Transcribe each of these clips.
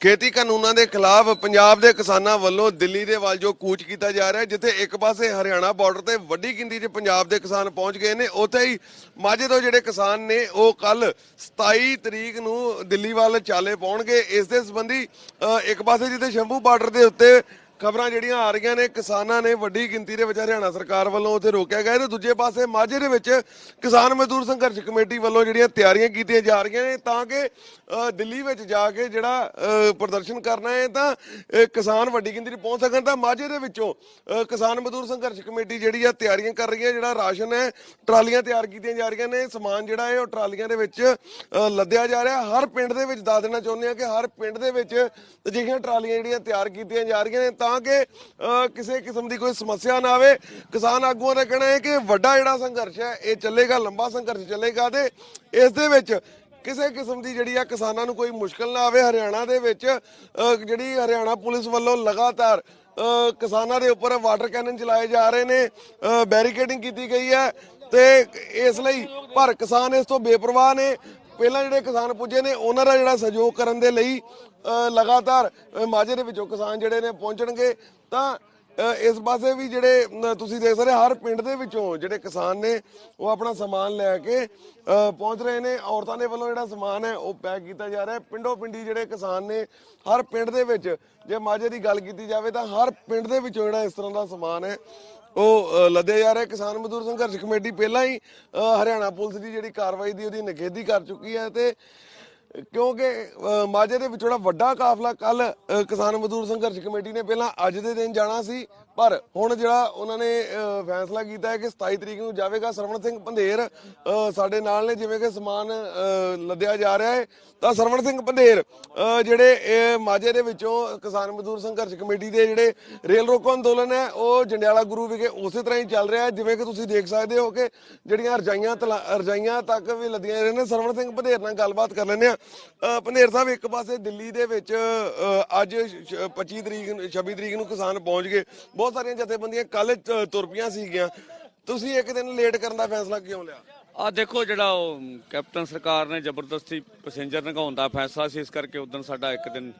ਖੇਤੀ ਕਾਨੂੰਨਾਂ ਦੇ ਖਿਲਾਫ ਪੰਜਾਬ ਦੇ ਕਿਸਾਨਾਂ ਵੱਲੋਂ ਦਿੱਲੀ ਦੇ ਵੱਲ ਜੋ ਕੂਚ ਕੀਤਾ ਜਾ ਰਿਹਾ ਜਿੱਥੇ ਇੱਕ ਪਾਸੇ ਹਰਿਆਣਾ ਬਾਰਡਰ ਤੇ ਵੱਡੀ ਗਿਣਤੀ 'ਚ ਪੰਜਾਬ ਦੇ ਕਿਸਾਨ ਪਹੁੰਚ ਗਏ ਨੇ, ਉੱਥੇ ਹੀ ਮਾਝੇ ਤੋਂ ਜਿਹੜੇ ਕਿਸਾਨ ਨੇ, ਉਹ ਕੱਲ 27 ਤਰੀਕ ਨੂੰ ਦਿੱਲੀ ਵੱਲ ਚਾਲੇ ਪਾਉਣਗੇ। ਇਸ ਦੇ ਸੰਬੰਧੀ ਇੱਕ ਪਾਸੇ ਜਿੱਥੇ ਸ਼ੰਭੂ ਬਾਰਡਰ ਦੇ ਉੱਤੇ ਖਬਰਾਂ ਜਿਹੜੀਆਂ ਆ ਰਹੀਆਂ ਨੇ, ਕਿਸਾਨਾਂ ਨੇ ਵੱਡੀ ਗਿਣਤੀ ਦੇ ਵਿੱਚ ਹਰਿਆਣਾ ਸਰਕਾਰ ਵੱਲੋਂ ਉੱਥੇ ਰੋਕਿਆ ਗਿਆ। ਹੈ ਤੇ ਦੂਜੇ ਪਾਸੇ ਮਾਝੇ ਦੇ ਵਿੱਚ ਕਿਸਾਨ ਮਜ਼ਦੂਰ ਸੰਘਰਸ਼ ਕਮੇਟੀ ਵੱਲੋਂ ਜਿਹੜੀਆਂ ਤਿਆਰੀਆਂ ਕੀਤੀਆਂ ਜਾ ਰਹੀਆਂ ਨੇ, ਤਾਂ ਕਿ ਦਿੱਲੀ ਵਿੱਚ ਜਾ ਕੇ ਜਿਹੜਾ ਪ੍ਰਦਰਸ਼ਨ ਕਰਨਾ ਹੈ, ਤਾਂ ਕਿਸਾਨ ਵੱਡੀ ਗਿਣਤੀ 'ਚ ਪਹੁੰਚ ਸਕਣ। ਤਾਂ ਮਾਝੇ ਦੇ ਵਿੱਚੋਂ ਕਿਸਾਨ ਮਜ਼ਦੂਰ ਸੰਘਰਸ਼ ਕਮੇਟੀ ਜਿਹੜੀ ਆ ਤਿਆਰੀਆਂ ਕਰ ਰਹੀ ਹੈ, ਜਿਹੜਾ ਰਾਸ਼ਨ ਹੈ, ਟਰਾਲੀਆਂ ਤਿਆਰ ਕੀਤੀਆਂ ਜਾ ਰਹੀਆਂ ਨੇ, ਸਮਾਨ ਜਿਹੜਾ ਹੈ, ਉਹ ਟਰਾਲੀਆਂ ਦੇ ਵਿੱਚ ਲੱਦਿਆ ਜਾ ਰਿਹਾ। ਹਰ ਪਿੰਡ ਦੇ ਵਿੱਚ, ਦੱਸ ਦੇਣਾ ਚਾਹੁੰਦੇ ਆ ਕਿ ਹਰ ਪਿੰਡ ਦੇ ਵਿੱਚ ਅਜਿਹੀਆਂ ਟਰਾਲੀਆਂ ਜਿਹੜੀਆਂ ਤਿਆਰ ਕੀਤੀਆਂ ਜਾ ਰਹੀਆਂ ਨੇ, ਤਾਂ ਕਿ ਕਿਸੇ ਕਿਸਮ ਦੀ ਕੋਈ ਸਮੱਸਿਆ ਨਾ ਆਵੇ। ਕਿਸਾਨ ਆਗੂਆਂ ਦਾ ਕਹਿਣਾ ਹੈ ਕਿ ਵੱਡਾ ਜਿਹੜਾ ਸੰਘਰਸ਼ ਹੈ, ਇਹ ਚੱਲੇਗਾ, ਲੰਬਾ ਸੰਘਰਸ਼ ਚੱਲੇਗਾ ਤੇ ਇਸ ਦੇ ਵਿੱਚ ਕਿਸੇ ਕਿਸਮ ਦੀ ਜਿਹੜੀ ਆ ਕਿਸਾਨਾਂ ਨੂੰ ਕੋਈ ਮੁਸ਼ਕਲ ਨਾ ਆਵੇ। ਹਰਿਆਣਾ ਦੇ ਵਿੱਚ ਜਿਹੜੀ ਹਰਿਆਣਾ ਪੁਲਿਸ ਵੱਲੋਂ ਲਗਾਤਾਰ ਕਿਸਾਨਾਂ ਦੇ ਉੱਪਰ ਵਾਟਰ ਕੈਨਨ ਚਲਾਏ ਜਾ ਰਹੇ ਨੇ ਬੈਰੀਕੇਡਿੰਗ ਕੀਤੀ ਗਈ ਹੈ ਤੇ ਇਸ ਲਈ ਪਰ ਕਿਸਾਨ ਇਸ ਤੋਂ ਬੇਪਰਵਾਹ ਨੇ। ਪਹਿਲਾਂ ਜਿਹੜੇ ਕਿਸਾਨ ਪੁੱਜੇ ਨੇ ਉਹਨਾਂ ਦਾ ਜਿਹੜਾ ਸਹਿਯੋਗ ਕਰਨ ਦੇ ਲਈ ਲਗਾਤਾਰ ਅ, ਮਾਝੇ ਦੇ ਵਿੱਚੋਂ ਕਿਸਾਨ ਜਿਹੜੇ ਨੇ ਪਹੁੰਚਣਗੇ। ਤਾਂ ਇਸ ਪਾਸੇ ਵੀ ਜਿਹੜੇ ਤੁਸੀਂ ਦੇਖ ਸਕਦੇ ਹਰ ਪਿੰਡ ਦੇ ਵਿੱਚੋਂ ਜਿਹੜੇ ਕਿਸਾਨ ਨੇ ਉਹ ਆਪਣਾ ਸਮਾਨ ਲੈ ਕੇ ਪਹੁੰਚ ਰਹੇ ਨੇ। ਔਰਤਾਂ ਦੇ ਵੱਲੋਂ ਜਿਹੜਾ ਸਮਾਨ ਹੈ ਉਹ ਪੈਕ ਕੀਤਾ ਜਾ ਰਿਹਾ ਹੈ। ਪਿੰਡੋ ਪਿੰਡੀ ਜਿਹੜੇ ਕਿਸਾਨ ਨੇ ਹਰ ਪਿੰਡ ਦੇ ਵਿੱਚ ਜੇ ਮਾਝੇ ਦੀ ਗੱਲ ਕੀਤੀ ਜਾਵੇ ਤਾਂ ਹਰ ਪਿੰਡ ਦੇ ਵਿੱਚੋਂ ਜਿਹੜਾ ਇਸ ਤਰ੍ਹਾਂ ਦਾ ਸਮਾਨ ਹੈ ਉਹ ਅ, ਲੱਦੇ ਜਾ ਰਿਹਾ ਕਿਸਾਨ ਮਜ਼ਦੂਰ ਸੰਘਰਸ਼ ਕਮੇਟੀ ਪਹਿਲਾਂ ਹੀ ਅ, ਹਰਿਆਣਾ ਪੁਲਿਸ ਦੀ ਜਿਹੜੀ ਕਾਰਵਾਈ ਦੀ ਉਹਦੀ ਨਿਖੇਧੀ ਕਰ ਚੁੱਕੀ ਹੈ ਤੇ ਕਿਉਂਕਿ ਅ, ਮਾਝੇ ਦੇ ਵਿੱਚ ਜਿਹੜਾ ਵੱਡਾ ਕਾਫਲਾ ਕੱਲ ਕਿਸਾਨ ਮਜ਼ਦੂਰ ਸੰਘਰਸ਼ ਕਮੇਟੀ ਨੇ ਪਹਿਲਾਂ ਅੱਜ ਦੇ ਦਿਨ ਜਾਣਾ ਸੀ ਪਰ ਹੁਣ ਜਿਹੜਾ ਉਹਨਾਂ ਨੇ ਫੈਸਲਾ ਕੀਤਾ ਹੈ ਕਿ 27 ਤਰੀਕ ਨੂੰ ਜਾਵੇਗਾ ਸਰਵਣ ਸਿੰਘ ਪੰਧੇਰ ਸਾਡੇ ਨਾਲ ਨੇ ਜਿਵੇਂ ਕਿ ਸਮਾਨ ਲੱਦਿਆ ਜਾ ਰਿਹਾ ਹੈ, ਤਾਂ ਸਰਵਣ ਸਿੰਘ ਪੰਧੇਰ ਜਿਹੜੇ ਇਹ ਮਾਝੇ ਦੇ ਵਿੱਚੋਂ ਕਿਸਾਨ ਮਜ਼ਦੂਰ ਸੰਘਰਸ਼ ਕਮੇਟੀ ਦੇ ਜਿਹੜੇ ਰੇਲ ਰੋਕੋ ਅੰਦੋਲਨ ਹੈ, ਉਹ ਜੰਡਿਆਲਾ ਗੁਰੂ ਵਿਖੇ ਉਸੇ ਤਰ੍ਹਾਂ ਹੀ ਚੱਲ ਰਿਹਾ ਹੈ, ਜਿਵੇਂ ਕਿ ਤੁਸੀਂ ਦੇਖ ਸਕਦੇ ਹੋ ਕਿ ਜਿਹੜੀਆਂ ਰਜਾਈਆਂ ਤਲਾ- ਰਜਾਈਆਂ ਤੱਕ ਵੀ ਲੱਦੀਆਂ ਰਹੇ ਨੇ, ਸਰਵਣ ਸਿੰਘ ਪੰਧੇਰ ਨਾਲ ਗੱਲਬਾਤ ਕਰ ਲੈਂਦੇ ਆ ਪੰਧੇਰ ਸਾਹਿਬ, ਇੱਕ ਪਾਸੇ ਦਿੱਲੀ ਦੇ ਵਿੱਚ ਅੱਜ ਸ਼- 25 ਤਰੀਕ ਨੂੰ 26 ਤਰੀਕ ਨੂੰ ਕਿਸਾਨ ਪਹੁੰਚ ਗਏ। ਬਹੁਤ ਬਹੁਤ ਸਾਰੀਆਂ ਜਥੇਬੰਦੀਆਂ ਕੱਲ ਤੁਰ ਪਈਆਂ ਸੀਗੀਆਂ। ਤੁਸੀਂ ਇੱਕ ਦਿਨ ਲੇਟ ਕਰਨ ਦਾ ਫੈਸਲਾ ਕਿਉਂ ਲਿਆ? ਆ ਦੇਖੋ ਜਿਹੜਾ ਉਹ ਕੈਪਟਨ ਸਰਕਾਰ ਨੇ ਜ਼ਬਰਦਸਤੀ ਪੈਸੇਂਜਰ ਨਗਾਉਣ ਦਾ ਫੈਸਲਾ ਸੀ, ਇਸ ਕਰਕੇ ਉਦੋਂ ਸਾਡਾ ਇੱਕ ਦਿਨ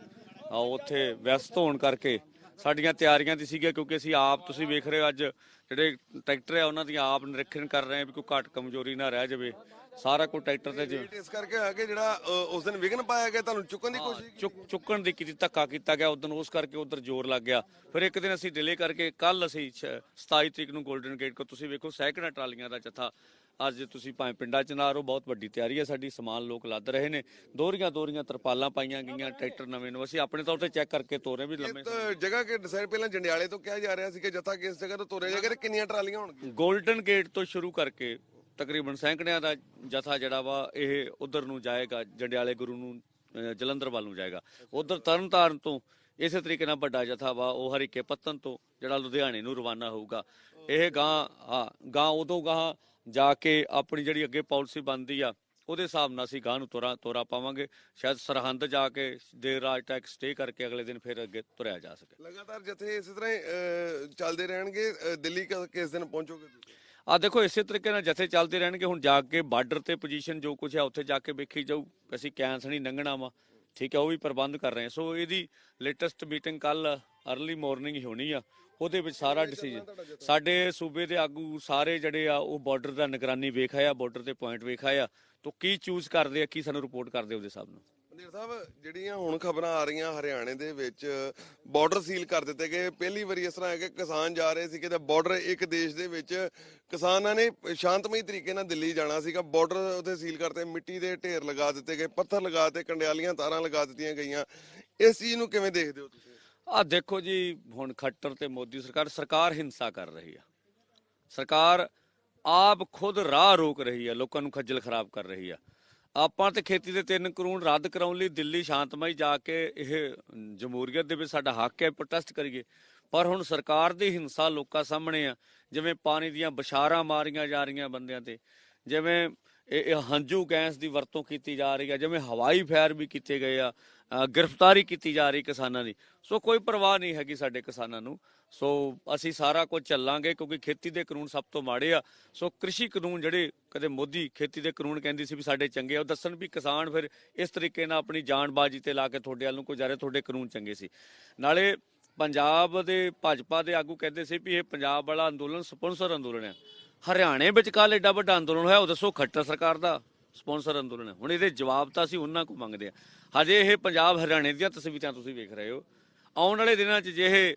ਉੱਥੇ ਵਿਅਸਤ ਹੋਣ ਕਰਕੇ ਸਾਡੀਆਂ ਤਿਆਰੀਆਂ ਦੀ ਸੀਗੀਆਂ ਕਿਉਂਕਿ ਅਸੀਂ ਆਪ ਤੁਸੀਂ ਵੇਖ ਰਹੇ ਹੋ ਅੱਜ ਜਿਹੜੇ ਟਰੈਕਟਰ ਆ ਉਹਨਾਂ ਦੀ ਆਪ ਨਿਰੀਖਣ ਕਰ ਰਹੇ ਆ ਵੀ ਕੋਈ ਘੱਟ ਕਮਜ਼ੋਰੀ ਨਾ ਰਹਿ ਜਾਵੇ। ਸਾਰਾ ਕੋਈ ਟਰੈਕਟਰ ਤੇ ਜਿਵੇਂ ਇਸ ਕਰਕੇ ਆ ਕਿ ਜਿਹੜਾ ਅ, ਉਸ ਦਿਨ ਵਿਘਨ ਪਾਇਆ ਗਿਆ ਤੁਹਾਨੂੰ ਚੁੱਕਣ ਦੀ ਕੋਸ਼ਿਸ਼ ਚੁੱਕ ਚੁੱਕਣ ਦੀ ਕੀਤੀ ਧੱਕਾ ਕੀਤਾ ਗਿਆ ਉਦੋਂ ਉਸ ਕਰਕੇ ਉਧਰ ਜ਼ੋਰ ਲੱਗ ਗਿਆ। ਫਿਰ ਇੱਕ ਦਿਨ ਅਸੀਂ ਡਿਲੇ ਕਰਕੇ ਕੱਲ ਅਸੀਂ ਛ- 27 ਤਰੀਕ ਨੂੰ 골ਡਨ ਗੇਟ ਕੋ ਤੁਸੀਂ ਵੇਖੋ ਸੈਂਕੜਾ ਟਰਾਲੀਆਂ ਦਾ ਜਥਾ ਅੱਜ ਤੁਸੀਂ ਭਾਵੇਂ ਪਿੰਡਾਂ ਚ ਨਾ ਰਹੋ ਬਹੁਤ ਵੱਡੀ ਤਿਆਰੀ ਹੈ ਸਾਡੀ ਸਮਾਨ ਲੋਕ ਲੱਦ ਰਹੇ ਨੇ। ਦੋਹਰੀਆਂ ਦੋਹਰੀਆਂ ਤਰਪਾਲਾਂ ਪਾਈਆਂ ਗਈਆਂ ਟਰੈਕਟਰ ਨਵੇਂ ਨੂੰ। ਅਸੀਂ ਆਪਣੇ ਤੌਰ ਤੇ ਚੈੱਕ ਕਰਕੇ ਤੋਰੇ ਵੀ ਲੰਮੇ ਜਗ੍ਹਾ ਕਿ ਡਿਸਾਈਡ ਪਹਿਲਾਂ ਜੰਡਿਆਲੇ ਤੋਂ ਕਿਹਾ ਜਾ ਰਿਹਾ ਸੀ ਕਿ ਜੱਥਾ ਕਿਸ ਜਗ੍ਹਾ ਤੋਂ ਤੋਰਿਆ ਜਾਏਗਾ ਤੇ ਕਿੰਨੀਆਂ ਟਰਾਲੀਆਂ ਹੋਣਗੀਆਂ? 골ਡਨ ਗੇਟ ਤੋਂ ਸ਼ੁਰੂ ਕਰਕੇ ਤਕਰੀਬਨ ਸੈਂਕੜਿਆਂ ਦਾ ਜਥਾ ਜਿਹੜਾ ਵਾ ਇਹ ਉਧਰ ਨੂੰ ਜਾਏਗਾ ਜੰਡਿਆਲੇ ਗੁਰੂ ਨੂੰ ਜਲੰਧਰ ਵੱਲ ਨੂੰ ਜਾਏਗਾ। ਉਧਰ ਤਰਨਤਾਰਨ ਤੋਂ ਇਸੇ ਤਰੀਕੇ ਨਾਲ ਵੱਡਾ ਜਥਾ ਵਾ ਉਹ ਹਰੀਕੇ ਪੱਤਨ ਤੋਂ ਜਿਹੜਾ ਲੁਧਿਆਣੇ ਨੂੰ ਰਵਾਨਾ ਹੋਊਗਾ। ਇਹ ਗਾਂ ਆ ਗਾਂ ਉਦੋਂ ਗਾਂ ਜਾ ਕੇ ਆਪਣੀ ਜਿਹੜੀ ਅੱਗੇ ਪਾਲਿਸੀ ਬਣਦੀ ਆ ਉਹਦੇ ਹਿਸਾਬ ਨਾਲ ਅਸੀਂ ਗਾਂ ਨੂੰ ਤੋਰਾ ਤੋਰਾ ਪਾਵਾਂਗੇ। ਸ਼ਾਇਦ ਸਰਹੰਦ ਜਾ ਕੇ ਦੇਰ ਰਾਤ ਤੱਕ ਸਟੇ ਕਰਕੇ ਅਗਲੇ ਦਿਨ ਫਿਰ ਅੱਗੇ ਤੁਰਿਆ ਜਾ ਸਕੇ। ਲਗਾਤਾਰ ਜਥੇ ਇਸੇ ਤਰ੍ਹਾਂ ਹੀ ਚੱਲਦੇ ਰਹਿਣਗੇ ਦਿੱਲੀ ਕ- ਕਿਸ ਦਿਨ ਪਹੁੰਚੋਗੇ ਤੁਸੀਂ? ਆ ਦੇਖੋ ਇਸੇ ਤਰੀਕੇ ਨਾਲ ਜਥੇ ਚੱਲਦੇ ਰਹਿਣਗੇ। ਹੁਣ ਜਾ ਕੇ ਬਾਰਡਰ ਤੇ ਪੋਜੀਸ਼ਨ ਜੋ ਕੁਝ ਹੈ ਉੱਥੇ ਜਾ ਕੇ ਵੇਖੀ ਜਾਊ। ਅਸੀਂ ਕੈਂਸ ਨਹੀਂ ਲੰਘਣਾ ਵਾ। ਠੀਕ ਹੈ ਉਹ ਵੀ ਪ੍ਰਬੰਧ ਕਰ ਰਹੇ ਸੋ ਇਹਦੀ ਲੇਟੈਸਟ ਮੀਟਿੰਗ ਕੱਲ ਅਰਲੀ ਮਾਰਨਿੰਗ ਹੀ ਹੋਣੀ ਆ। ਉਹਦੇ ਵਿੱਚ ਸਾਰਾ ਡਿਸੀਜਨ ਸਾਡੇ ਸੂਬੇ ਦੇ ਆਗੂ ਸਾਰੇ ਜਿਹੜੇ ਆ ਉਹ ਬਾਰਡਰ ਦਾ ਨਿਗਰਾਨੀ ਵੇਖ ਆਇਆ ਬਾਰਡਰ ਤੇ ਪੁਆਇੰਟ ਵੇਖ ਆਇਆ ਤਾਂ ਕੀ ਚੂਜ਼ ਕਰਦੇ ਆ ਕੀ ਸਾਨੂੰ ਰਿਪੋਰਟ ਕਰਦੇ ਉਹਦੇ ਹਿਸਾਬ ਨਾਲ? ਪੰਦੇਰ ਸਾਹਿਬ ਜਿਹੜੀਆਂ ਹੁਣ ਖਬਰਾਂ ਆ ਰਹੀਆਂ ਹਰਿਆਣੇ ਦੇ ਵਿੱਚ ਬਾਰਡਰ ਸੀਲ ਕਰ ਦਿੱਤੇ ਗਏ। ਪਹਿਲੀ ਵਾਰੀ ਇਸ ਤਰ੍ਹਾਂ ਹੈ ਕਿ ਕਿਸਾਨ ਜਾ ਰਹੇ ਸੀ ਕਿ ਬਾਰਡਰ ਇੱਕ ਦੇਸ਼ ਦੇ ਵਿੱਚ ਕਿਸਾਨਾਂ ਨੇ ਸ਼ਾਂਤਮਈ ਤਰੀਕੇ ਨਾਲ ਦਿੱਲੀ ਜਾਣਾ ਸੀਗਾ। ਬਾਰਡਰ ਉਥੇ ਸੀਲ ਕਰਤੇ ਮਿੱਟੀ ਦੇ ਢੇਰ ਲਗਾ ਦਿੱਤੇ ਗਏ ਪੱਥਰ ਲਗਾ ਦਿੱਤੇ ਕੰਡਿਆਲੀਆਂ ਤਾਰਾਂ ਲਗਾ ਦਿੱਤੀਆਂ ਗਈਆਂ। ਇਸ ਚੀਜ਼ ਨੂੰ ਕਿਵੇਂ ਦੇਖਦੇ ਹੋ ਤੁਸੀਂ? ਆ ਦੇਖੋ ਜੀ, ਹੁਣ ਖੱਟਰ ਤੇ ਮੋਦੀ ਸਰਕਾਰ ਸਰਕਾਰ ਹਿੰਸਾ ਕਰ ਰਹੀ ਆ। ਸਰਕਾਰ ਆਪ ਖੁਦ ਰਾਹ ਰੋਕ ਰਹੀ ਆ, ਲੋਕਾਂ ਨੂੰ ਖੱਜਲ ਖਰਾਬ ਕਰ ਰਹੀ ਆ। ਆਪਾਂ ਤੇ ਖੇਤੀ ਦੇ 3 ਕਾਨੂੰਨ ਰੱਦ ਕਰਾਉਣ ਲਈ ਦਿੱਲੀ ਸ਼ਾਂਤਮਈ ਜਾ ਕੇ ਇਹ ਜਮਹੂਰੀਅਤ ਦੇ ਵਿੱਚ ਸਾਡਾ ਹੱਕ ਹੈ ਪ੍ਰੋਟੈਸਟ ਕਰੀਏ। ਪਰ ਹੁਣ ਸਰਕਾਰ ਦੀ ਹਿੰਸਾ ਲੋਕਾਂ ਸਾਹਮਣੇ ਆ, ਜਿਵੇਂ ਪਾਣੀ ਦੀਆਂ ਬਸ਼ਾਰਾਂ ਮਾਰੀਆਂ ਜਾ ਰਹੀਆਂ ਬੰਦਿਆਂ ਤੇ, ਜਿਵੇਂ ਇਹ ਇਹ ਹੰਝੂ ਗੈਸ ਦੀ ਵਰਤੋਂ ਕੀਤੀ ਜਾ ਰਹੀ ਹੈ ਜਿਵੇਂ ਹਵਾਈ ਫਾਇਰ ਵੀ ਕੀਤੇ ਗਏ ਆ ਗ੍ਰਿਫਤਾਰੀ ਕੀਤੀ ਜਾ ਰਹੀ ਕਿਸਾਨਾਂ ਦੀ। ਸੋ ਕੋਈ ਪਰਵਾਹ ਨਹੀਂ ਹੈਗੀ ਸਾਡੇ ਕਿਸਾਨਾਂ ਨੂੰ। ਸੋ ਅਸੀਂ ਸਾਰਾ ਕੁਝ ਚੱਲਾਂਗੇ ਕਿਉਂਕਿ ਖੇਤੀ ਦੇ ਕਾਨੂੰਨ ਸਭ ਤੋਂ ਮਾੜੇ ਆ। ਸੋ ਕ੍ਰਿਸ਼ੀ ਕਾਨੂੰਨ ਜਿਹੜੇ ਕਦੇ ਮੋਦੀ ਖੇਤੀ ਦੇ ਕਾਨੂੰਨ ਕਹਿੰਦੀ ਸੀ ਵੀ ਸਾਡੇ ਚੰਗੇ ਆ, ਉਹ ਦੱਸਣ ਵੀ ਕਿਸਾਨ ਫਿਰ ਇਸ ਤਰੀਕੇ ਨਾਲ ਆਪਣੀ ਜਾਨਬਾਜ਼ੀ ਤੇ ਲਾ ਕੇ ਤੁਹਾਡੇ ਵੱਲ ਨੂੰ ਕੋਈ ਜਾ ਰਿਹਾ ਤੁਹਾਡੇ ਕਾਨੂੰਨ ਚੰਗੇ ਸੀ। ਨਾਲੇ ਪੰਜਾਬ ਦੇ ਭਾਜਪਾ ਦੇ ਆਗੂ ਕਹਿੰਦੇ ਸੀ ਵੀ ਇਹ ਪੰਜਾਬ ਵਾਲਾ ਅੰਦੋਲਨ ਸਪਾਂਸਰ ਅੰਦੋਲਨ ਹੈ ਹਰਿਆਣੇ ਵਿੱਚ ਕੱਲ ਐਡਾ ਵੱਡਾ ਅੰਦੋਲਨ ਹੋਇਆ, ਉਹ ਦੱਸੋ ਖੱਟਰ ਸਰਕਾਰ ਦਾ ਸਪਾਂਸਰ ਅੰਦੋਲਨ ਹੈ। ਹੁਣ ਇਹਦੇ ਜਵਾਬ ਤਾਂ ਅਸੀਂ ਉਹਨਾਂ ਕੋਲ ਮੰਗਦੇ ਆ ਹਜੇ ਇਹ ਪੰਜਾਬ ਹਰਿਆਣੇ ਦੀਆਂ ਤਸਵੀਰਾਂ ਤੁਸੀਂ ਵੇਖ ਰਹੇ ਹੋ। ਆਉਣ ਵਾਲੇ ਦਿਨਾਂ 'ਚ ਜੇ ਇਹ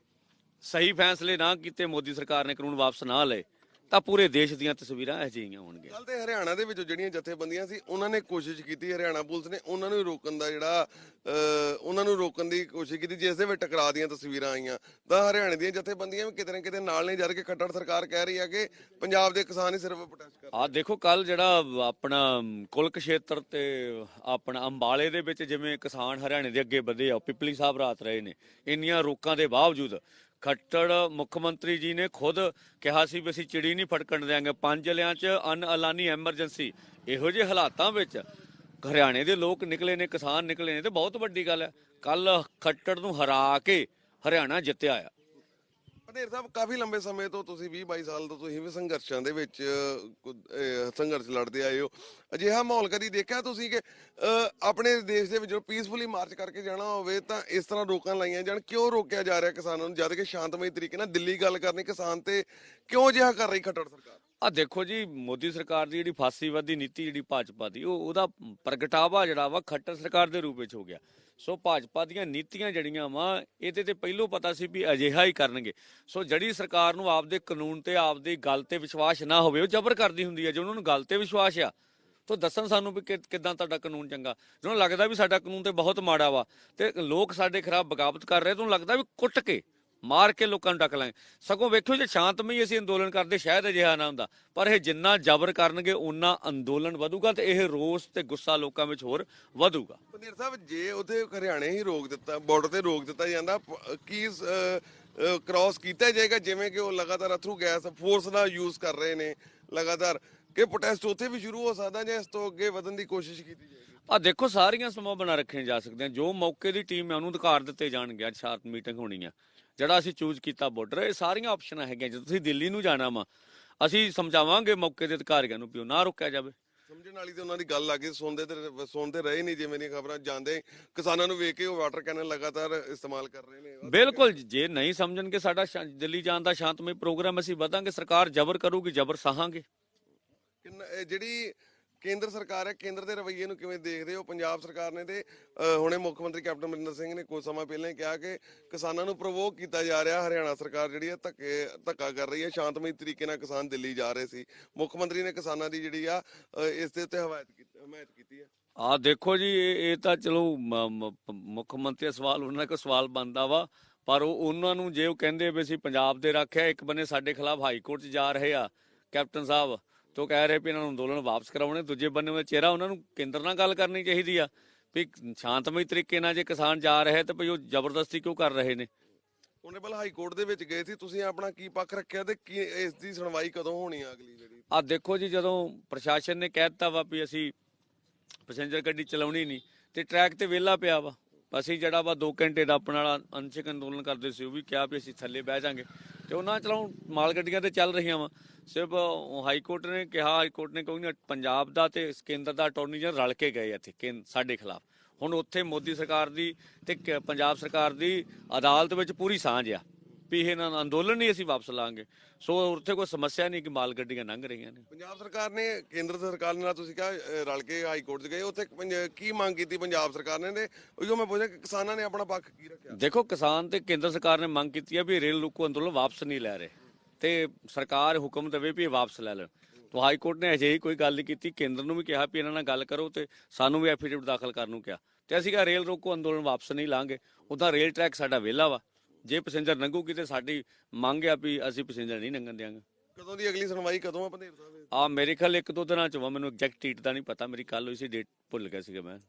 ਸਹੀ ਫੈਸਲੇ ਨਾ ਕੀਤੇ, ਮੋਦੀ ਸਰਕਾਰ ਨੇ ਕਾਨੂੰਨ ਵਾਪਸ ਨਾ ਲਏ ਤਾਂ ਪੂਰੇ ਦੇਸ਼ ਦੀਆਂ ਤਸਵੀਰਾਂ ਅਜਿਹੀਆਂ ਹੋਣਗੀਆਂ। ਕੱਲ ਤੇ ਹਰਿਆਣਾ ਦੇ ਵਿੱਚੋਂ ਜਿਹੜੀਆਂ ਜਥੇਬੰਦੀਆਂ ਸੀ ਉਹਨਾਂ ਨੇ ਕੋਸ਼ਿਸ਼ ਕੀਤੀ ਹਰਿਆਣਾ ਪੁਲਿਸ ਨੇ ਉਹਨਾਂ ਨੂੰ ਰੋਕਣ ਦਾ ਜਿਹੜਾ ਅਹ, ਉਹਨਾਂ ਨੂੰ ਰੋਕਣ ਦੀ ਕੋਸ਼ਿਸ਼ ਕੀਤੀ ਜਿਸ ਦੇ ਵਿੱਚ ਟਕਰਾਅ ਦੀਆਂ ਤਸਵੀਰਾਂ ਆਈਆਂ। ਤਾਂ ਹਰਿਆਣੇ ਦੀਆਂ ਜਥੇਬੰਦੀਆਂ ਵੀ ਕਿਤੇ ਨਾ ਕਿਤੇ ਨਾਲ ਨੇ ਜਦ ਕਿ ਖੱਟੜ ਸਰਕਾਰ ਕਹਿ ਰਹੀ ਹੈ ਕਿ ਪੰਜਾਬ ਦੇ ਕਿਸਾਨ ਹੀ ਸਿਰਫ ਪ੍ਰੋਟੈਸਟ ਕਰ ਆ ਦੇਖੋ ਕੱਲ ਜਿਹੜਾ ਆਪਣਾ ਕੁਲਕ ਖੇਤਰ ਤੇ ਆਪਣਾ ਅੰਬਾਲੇ ਦੇ ਵਿੱਚ ਜਿਵੇਂ ਕਿਸਾਨ ਹਰਿਆਣੇ ਦੇ ਅੱਗੇ ਵਧੇ ਆ ਪਿਪਲੀ ਸਾਹਿਬ ਰਾਤ ਰਹੇ ਨੇ ਇੰਨੀਆਂ ਰੋਕਾਂ ਦੇ ਬਾਵਜੂਦ ਖੱਟੜ ਮੁੱਖ ਮੰਤਰੀ ਜੀ ਨੇ ਖੁਦ ਕਿਹਾ ਸੀ ਵੀ ਅਸੀਂ ਚਿੜੀ ਨਹੀਂ ਫਟਕਣ ਦਿਆਂਗੇ। ਪੰਜ ਜ਼ਿਲ੍ਹਿਆਂ 'ਚ ਅਨ ਐਲਾਨੀ ਐਮਰਜੈਂਸੀ। ਇਹੋ ਜਿਹੇ ਹਾਲਾਤਾਂ ਵਿੱਚ ਹਰਿਆਣੇ ਦੇ ਲੋਕ ਨਿਕਲੇ ਨੇ, ਕਿਸਾਨ ਨਿਕਲੇ ਨੇ ਤੇ ਬਹੁਤ ਵੱਡੀ ਗੱਲ ਹੈ। ਕੱਲ ਖੱਟੜ ਨੂੰ ਹਰਾ ਕੇ ਹਰਿਆਣਾ ਜਿੱਤਿਆ ਆ। ਪਟੇਰ ਸਾਹਿਬ ਕਾਫੀ ਲੰਬੇ ਸਮੇਂ ਤੋਂ ਤੁਸੀਂ 20 22 ਸਾਲ ਤੋਂ ਤੁਸੀਂ ਵੀ ਸੰਘਰਸ਼ਾਂ ਦੇ ਵਿੱਚ ਸੰਘਰਸ਼ ਲੜਦੇ ਆਏ ਹੋ। ਅਜਿਹਾ ਮਾਹੌਲ ਕਦੀ ਦੇਖਿਆ ਤੁਸੀਂ ਕਿ ਅਹ, ਆਪਣੇ ਦੇਸ਼ ਦੇ ਵਿੱਚ ਪੀਸਫੁਲੀ ਮਾਰਚ ਕਰਕੇ ਜਾਣਾ ਹੋਵੇ ਤਾਂ ਇਸ ਤਰ੍ਹਾਂ ਰੋਕਾਂ ਲਾਈਆਂ ਜਾਣ? ਕਿਉਂ ਰੋਕਿਆ ਜਾ ਰਿਹਾ ਕਿਸਾਨਾਂ ਨੂੰ? ਜਦ ਕਿ ਸ਼ਾਂਤਮਈ ਤਰੀਕੇ ਨਾਲ ਦਿੱਲੀ ਗੱਲ ਕਰਨੀ ਕਿਸਾਨ ਤੇ ਕਿਉਂ ਅਜਿਹਾ ਕਰ ਰਹੀ ਖੱਟੜ ਸਰਕਾਰ? ਆ ਦੇਖੋ ਜੀ, ਮੋਦੀ ਸਰਕਾਰ ਦੀ ਜਿਹੜੀ ਫਾਸੀਵਾਦੀ ਨੀਤੀ, ਜਿਹੜੀ ਭਾਜਪਾ ਦੀ, ਉਹ ਉਹਦਾ ਪ੍ਰਗਟਾਵਾ ਜਿਹੜਾ ਵਾ ਖੱਟਰ ਸਰਕਾਰ ਦੇ ਰੂਪ ਵਿੱਚ ਹੋ ਗਿਆ। ਸੋ ਭਾਜਪਾ ਦੀਆਂ ਨੀਤੀਆਂ ਜਿਹੜੀਆਂ ਵਾ, ਇਹਦੇ ਤੇ ਪਹਿਲੋਂ ਪਤਾ ਸੀ ਵੀ ਅਜਿਹਾ ਹੀ ਕਰਨਗੇ। ਸੋ ਜਿਹੜੀ ਸਰਕਾਰ ਨੂੰ ਆਪਦੇ ਕਾਨੂੰਨ ਤੇ, ਆਪਦੀ ਗੱਲ ਤੇ ਵਿਸ਼ਵਾਸ ਨਾ ਹੋਵੇ, ਉਹ ਜ਼ਬਰ ਕਰਦੀ ਹੁੰਦੀ ਹੈ। ਜੇ ਉਹਨਾਂ ਨੂੰ ਗੱਲ ਤੇ ਵਿਸ਼ਵਾਸ ਆ, ਤਾਂ ਦੱਸਣ ਸਾਨੂੰ ਵੀ ਕਿ- ਕਿੱਦਾਂ ਤੁਹਾਡਾ ਕਾਨੂੰਨ ਚੰਗਾ। ਜਿਹਨੂੰ ਲੱਗਦਾ ਵੀ ਸਾਡਾ ਕਾਨੂੰਨ ਤੇ ਬਹੁਤ ਮਾੜਾ ਵਾ, ਤੇ ਲੋਕ ਸਾਡੇ ਖਿਲਾਫ ਬਗਾਵਤ ਕਰ ਰਹੇ ਤੁਹਾਨੂੰ ਲੱਗਦਾ ਵੀ ਕੁੱਟ ਕੇ ਮਾਰ ਕੇ ਲੋਕਾਂ ਨੂੰ ਡੱਕ ਲਾਂਗੇ। ਸਗੋਂ ਵੇਖਿਓ ਜੇ ਸ਼ਾਂਤਮਈ ਅਸੀਂ ਅੰਦੋਲਨ ਕਰਦੇ ਸ਼ਾਇਦ ਅਜਿਹਾ ਨਾ ਹੁੰਦਾ। ਪਰ ਇਹ ਜਿੰਨਾ ਜ਼ਬਰ ਕਰਨਗੇ ਉਨਾ ਅੰਦੋਲਨ ਵਧੂਗਾ ਤੇ ਇਹ ਰੋਸ ਤੇ ਗੁੱਸਾ ਲੋਕਾਂ ਵਿੱਚ ਹੋਰ ਵਧੂਗਾ। ਪੰਦੇਰ ਸਾਹਿਬ ਜੇ ਉਹਦੇ ਹਰਿਆਣੇ ਹੀ ਰੋਕ ਦਿੱਤਾ ਬਾਰਡਰ ਤੇ ਰੋਕ ਦਿੱਤਾ ਜਾਂਦਾ ਕੀ ਕ੍ਰਾਸ ਕੀਤਾ ਜਾਏਗਾ? ਜਿਵੇਂ ਕਿ ਉਹ ਲਗਾਤਾਰ ਅਥਰੂ ਗੈਸ ਫੋਰਸ ਨਾਲ ਯੂਜ਼ ਕਰ ਰਹੇ ਨੇ ਲਗਾਤਾਰ। ਕਿ ਪ੍ਰੋਟੈਸਟ ਉੱਥੇ ਵੀ ਸ਼ੁਰੂ ਹੋ ਸਕਦਾ ਜਾਂ ਇਸ ਤੋਂ ਅੱਗੇ ਵਧਣ ਦੀ ਕੋਸ਼ਿਸ਼ ਕੀਤੀ ਜਾਏਗੀ? ਆ ਦੇਖੋ ਸਾਰੀਆਂ ਸਮਾਂ ਬਣਾ ਰੱਖੀਆਂ ਜਾ ਸਕਦੀਆਂ। ਜੋ ਮੌਕੇ ਦੀ ਟੀਮ ਹੈ ਉਹਨੂੰ ਅਧਿਕਾਰ ਦਿੱਤੇ ਜਾਣਗੇ ਅੱਜ ਸ਼ਾਰਟ ਮੀਟਿੰਗ ਹੋਣੀ ਆ ਜਿਹੜਾ ਅਸੀਂ ਚੂਜ਼ ਕੀਤਾ ਬਾਰਡਰ ਇਹ ਸਾਰੀਆਂ ਆਪਸ਼ਨਾਂ ਹੈਗੀਆਂ। ਜੇ ਤੁਸੀਂ ਦਿੱਲੀ ਨੂੰ ਜਾਣਾ ਵਾ ਅਸੀਂ ਸਮਝਾਵਾਂਗੇ ਮੌਕੇ ਦੇ ਅਧਿਕਾਰੀਆਂ ਨੂੰ ਵੀ ਉਹ ਨਾ ਰੋਕਿਆ ਜਾਵੇ। ਸਮਝਣ ਵਾਲੀ ਤੇ ਉਹਨਾਂ ਦੀ ਗੱਲ ਲੱਗੀ ਸੁਣਦੇ ਤੇ ਸੁਣਦੇ ਰਹੇ ਨਹੀਂ ਜਿਵੇਂ ਦੀਆਂ ਖਬਰਾਂ ਜਾਂਦੇ ਕਿਸਾਨਾਂ ਨੂੰ ਵੇਖ ਕੇ ਉਹ ਵਾਟਰ ਕੈਨਨ ਲਗਾਤਾਰ ਇਸਤੇਮਾਲ ਕਰ ਰਹੇ ਨੇ। ਬਿਲਕੁਲ ਜੇ ਨਹੀਂ ਸਮਝਣਗੇ ਸਾਡਾ ਦਿੱਲੀ ਜਾਣ ਦਾ ਸ਼ਾਂਤਮਈ ਪ੍ਰੋਗਰਾਮ ਅਸੀਂ ਵਧਾਂਗੇ। ਸਰਕਾਰ ਜ਼ਬਰ ਕਰੂਗੀ ਜ਼ਬਰ ਸਹਾਂਗੇ। ਜਿਹੜੀ ਕੇਂਦਰ ਸਰਕਾਰ ਹੈ ਕੇਂਦਰ ਦੇ ਰਵੱਈਏ ਨੂੰ ਕਿਵੇਂ ਦੇਖਦੇ ਹੋ? ਪੰਜਾਬ ਸਰਕਾਰ ਨੇ ਤੇ ਹੁਣੇ ਮੁੱਖ ਮੰਤਰੀ ਕੈਪਟਨ ਅਮਰਿੰਦਰ ਸਿੰਘ ਨੇ ਕੁਝ ਸਮਾਂ ਪਹਿਲਾਂ ਕਿਹਾ ਕਿ ਕਿਸਾਨਾਂ ਨੂੰ ਪ੍ਰਵੋਕ ਕੀਤਾ ਜਾ ਰਿਹਾ ਹਰਿਆਣਾ ਸਰਕਾਰ ਜਿਹੜੀ ਹੈ ਧੱਕੇ ਧੱਕਾ ਕਰ ਰਹੀ ਹੈ ਸ਼ਾਂਤਮਈ ਤਰੀਕੇ ਨਾਲ ਕਿਸਾਨ ਦਿੱਲੀ ਜਾ ਰਹੇ ਸੀ। ਮੁੱਖ ਮੰਤਰੀ ਨੇ ਕਿਸਾਨਾਂ ਦੀ ਜਿਹੜੀ ਆ ਅਹ, ਇਸ ਦੇ ਉੱਤੇ ਹਮਾਇਤ ਕੀਤੀ ਹਮਾਇਤ ਕੀਤੀ ਹੈ? ਆ ਦੇਖੋ ਜੀ ਇਹ ਤਾਂ ਚਲੋ ਮੁੱਖ ਮੰਤਰੀ ਸਵਾਲ ਉਹਨਾਂ ਦਾ ਸਵਾਲ ਬਣਦਾ ਵਾ ਪਰ ਉਹ ਉਹਨਾਂ ਨੂੰ ਜੇ ਉਹ ਕਹਿੰਦੇ ਵੀ ਅਸੀਂ ਪੰਜਾਬ ਦੇ ਰੱਖਿਆ ਇੱਕ ਬੰਨੇ ਸਾਡੇ ਖਿਲਾਫ ਹਾਈ ਕੋਰਟ 'ਚ ਜਾ ਰਹੇ ਆ ਕੈਪਟਨ ਸਾਹਿਬ ਤੋਂ ਕਹਿ ਰਹੇ ਵੀ ਇਹਨਾਂ ਨੂੰ ਅੰਦੋਲਨ ਵਾਪਸ ਕਰਾਉਣੇ ਦੂਜੇ ਬੰਨੇ ਦਾ ਚਿਹਰਾ ਉਹਨਾਂ ਨੂੰ ਕੇਂਦਰ ਨਾਲ ਗੱਲ ਕਰਨੀ ਚਾਹੀਦੀ ਆ ਵੀ ਸ਼ਾਂਤਮਈ ਤਰੀਕੇ ਨਾਲ ਜੇ ਕਿਸਾਨ ਜਾ ਰਹੇ ਤੇ ਭਈ ਉਹ ਜ਼ਬਰਦਸਤੀ ਕਿਉਂ ਕਰ ਰਹੇ ਨੇ? ਓਨਰੇਬਲ ਹਾਈ ਕੋਰਟ ਦੇ ਵਿੱਚ ਗਏ ਸੀ ਤੁਸੀਂ ਆਪਣਾ ਕੀ ਪੱਖ ਰੱਖਿਆ ਤੇ ਕੀ ਇਸ ਦੀ ਸੁਣਵਾਈ ਕਦੋਂ ਹੋਣੀ ਆ ਅਗਲੀ ਜਿਹੜੀ? ਆ ਦੇਖੋ ਜੀ ਜਦੋਂ ਪ੍ਰਸ਼ਾਸਨ ਨੇ ਕਹਿ ਦਿੱਤਾ ਵਾ ਵੀ ਅਸੀਂ ਪੈਸੇਂਜਰ ਗੱਡੀ ਚਲਾਉਣੀ ਨਹੀਂ ਤੇ ਟਰੈਕ ਤੇ ਵਿਹਲਾ ਪਿਆ ਵਾ ਅਸੀਂ ਜਿਹੜਾ ਵਾ 2 ਘੰਟੇ ਦਾ ਆਪਣਾ ਵਾਲਾ ਅਨਸ਼ਕ ਅੰਦੋਲਨ ਕਰਦੇ ਸੀ ਉਹ ਵੀ ਕਿਹਾ ਵੀ ਅਸੀਂ ਥੱਲੇ ਬਹਿ ਜਾਾਂਗੇ। ਤੇ ਉਹਨਾਂ ਚਲਾਉਣ ਮਾਲ ਗੱਡੀਆਂ ਤੇ ਚੱਲ ਰਹੀਆਂ ਵਾ। ਸਿਰਫ ਹਾਈ ਕੋਰਟ ਨੇ ਕਿਹਾ ਹਾਈ ਕੋਰਟ ਨੇ ਕੋਈ ਪੰਜਾਬ ਦਾ ਤੇ ਕੇਂਦਰ ਦਾ ਅਟਾਰਨੀ ਜਨਰਲ ਰਲ ਕੇ ਗਏ ਇੱਥੇ, ਕੇਂ- ਸਾਡੇ ਖਿਲਾਫ। ਹੁਣ ਉੱਥੇ ਮੋਦੀ ਸਰਕਾਰ ਦੀ ਤੇ ਕ- ਪੰਜਾਬ ਸਰਕਾਰ ਦੀ ਅਦਾਲਤ ਵਿੱਚ ਪੂਰੀ ਸਾਂਝ ਆ। ਵੀ ਇਹ ਨਾ ਅੰਦੋਲਨ ਨਹੀਂ ਅਸੀਂ ਵਾਪਸ ਲਾਂਗੇ। ਸੋ ਉੱਥੇ ਕੋਈ ਸਮੱਸਿਆ ਨਹੀਂ ਕਿ ਮਾਲ ਗੱਡੀਆਂ ਲੰਘ ਰਹੀਆਂ ਨੇ। ਪੰਜਾਬ ਸਰਕਾਰ ਨੇ ਕੇਂਦਰ ਸਰਕਾਰ ਨਾਲ ਤੁਸੀਂ ਕਿਹਾ ਅਹ, ਰਲ ਕੇ ਹਾਈ ਕੋਰਟ 'ਚ ਗਏ। ਉੱਥੇ ਪੰਜ- ਕੀ ਮੰਗ ਕੀਤੀ ਪੰਜਾਬ ਸਰਕਾਰ ਨੇ? ਤੇ ਉਹੀਓ ਮੈਂ ਪੁੱਛਿਆ ਕਿ ਕਿਸਾਨਾਂ ਨੇ ਆਪਣਾ ਪੱਖ ਕੀ ਰੱਖਿਆ? ਦੇਖੋ ਕਿਸਾਨ ਤੇ ਕੇਂਦਰ ਸਰਕਾਰ ਨੇ ਮੰਗ ਕੀਤੀ ਹੈ ਵੀ ਰੇਲ ਰੋਕੋ ਅੰਦੋਲਨ ਵਾਪਸ ਨਹੀਂ ਲੈ ਰਹੇ। ਤੇ ਸਰਕਾਰ ਹੁਕਮ ਦੇਵੇ ਵੀ ਇਹ ਵਾਪਸ ਲੈ ਲੈਣ। ਤਾਂ ਹਾਈ ਕੋਰਟ ਨੇ ਅਜਿਹੀ ਕੋਈ ਗੱਲ ਨਹੀਂ ਕੀਤੀ। ਕੇਂਦਰ ਨੂੰ ਵੀ ਕਿਹਾ ਵੀ ਇਹਨਾਂ ਨਾਲ ਗੱਲ ਕਰੋ ਤੇ ਸਾਨੂੰ ਵੀ ਐਫੀਡੇਵਿਟ ਦਾਖਲ ਕਰਨ ਨੂੰ ਕਿਹਾ। ਤੇ ਅਸੀਂ ਕਿਹਾ ਰੇਲ ਰੋਕੋ ਅੰਦੋਲਨ ਵਾਪਸ ਨਹੀਂ ਲਾਂਗੇ। ਉਹਦਾ ਰੇਲ ਟਰੈਕ ਸਾਡਾ ਵਿਹਲਾ ਵਾ। ਜੇ ਪੈਸੇਂਜਰ ਲੰਘੂਗੀ ਤੇ ਸਾਡੀ ਮੰਗ ਆ ਵੀ ਅਸੀਂ ਪੈਸੇਂਜਰ ਨਹੀਂ ਲੰਘਣ ਦਿਆਂਗੇ। ਕਦੋਂ ਦੀ ਅਗਲੀ ਸੁਣਵਾਈ ਕਦੋਂ ਆ ਪੰਧੇਰ ਸਾਹਿਬ ਆ ਮੇਰੇ ਖਿਆਲ ਇੱਕ ਦੋ ਦਿਨਾਂ ਚ ਵਾ ਮੈਨੂੰ ਐਗਜ਼ੈਕਟ ਡੇਟ ਦਾ ਨਹੀਂ ਪਤਾ ਮੇਰੀ ਕੱਲ ਹੋਈ ਸੀ ਡੇਟ ਭੁੱਲ ਗਿਆ ਸੀਗਾ ਮੈਂ।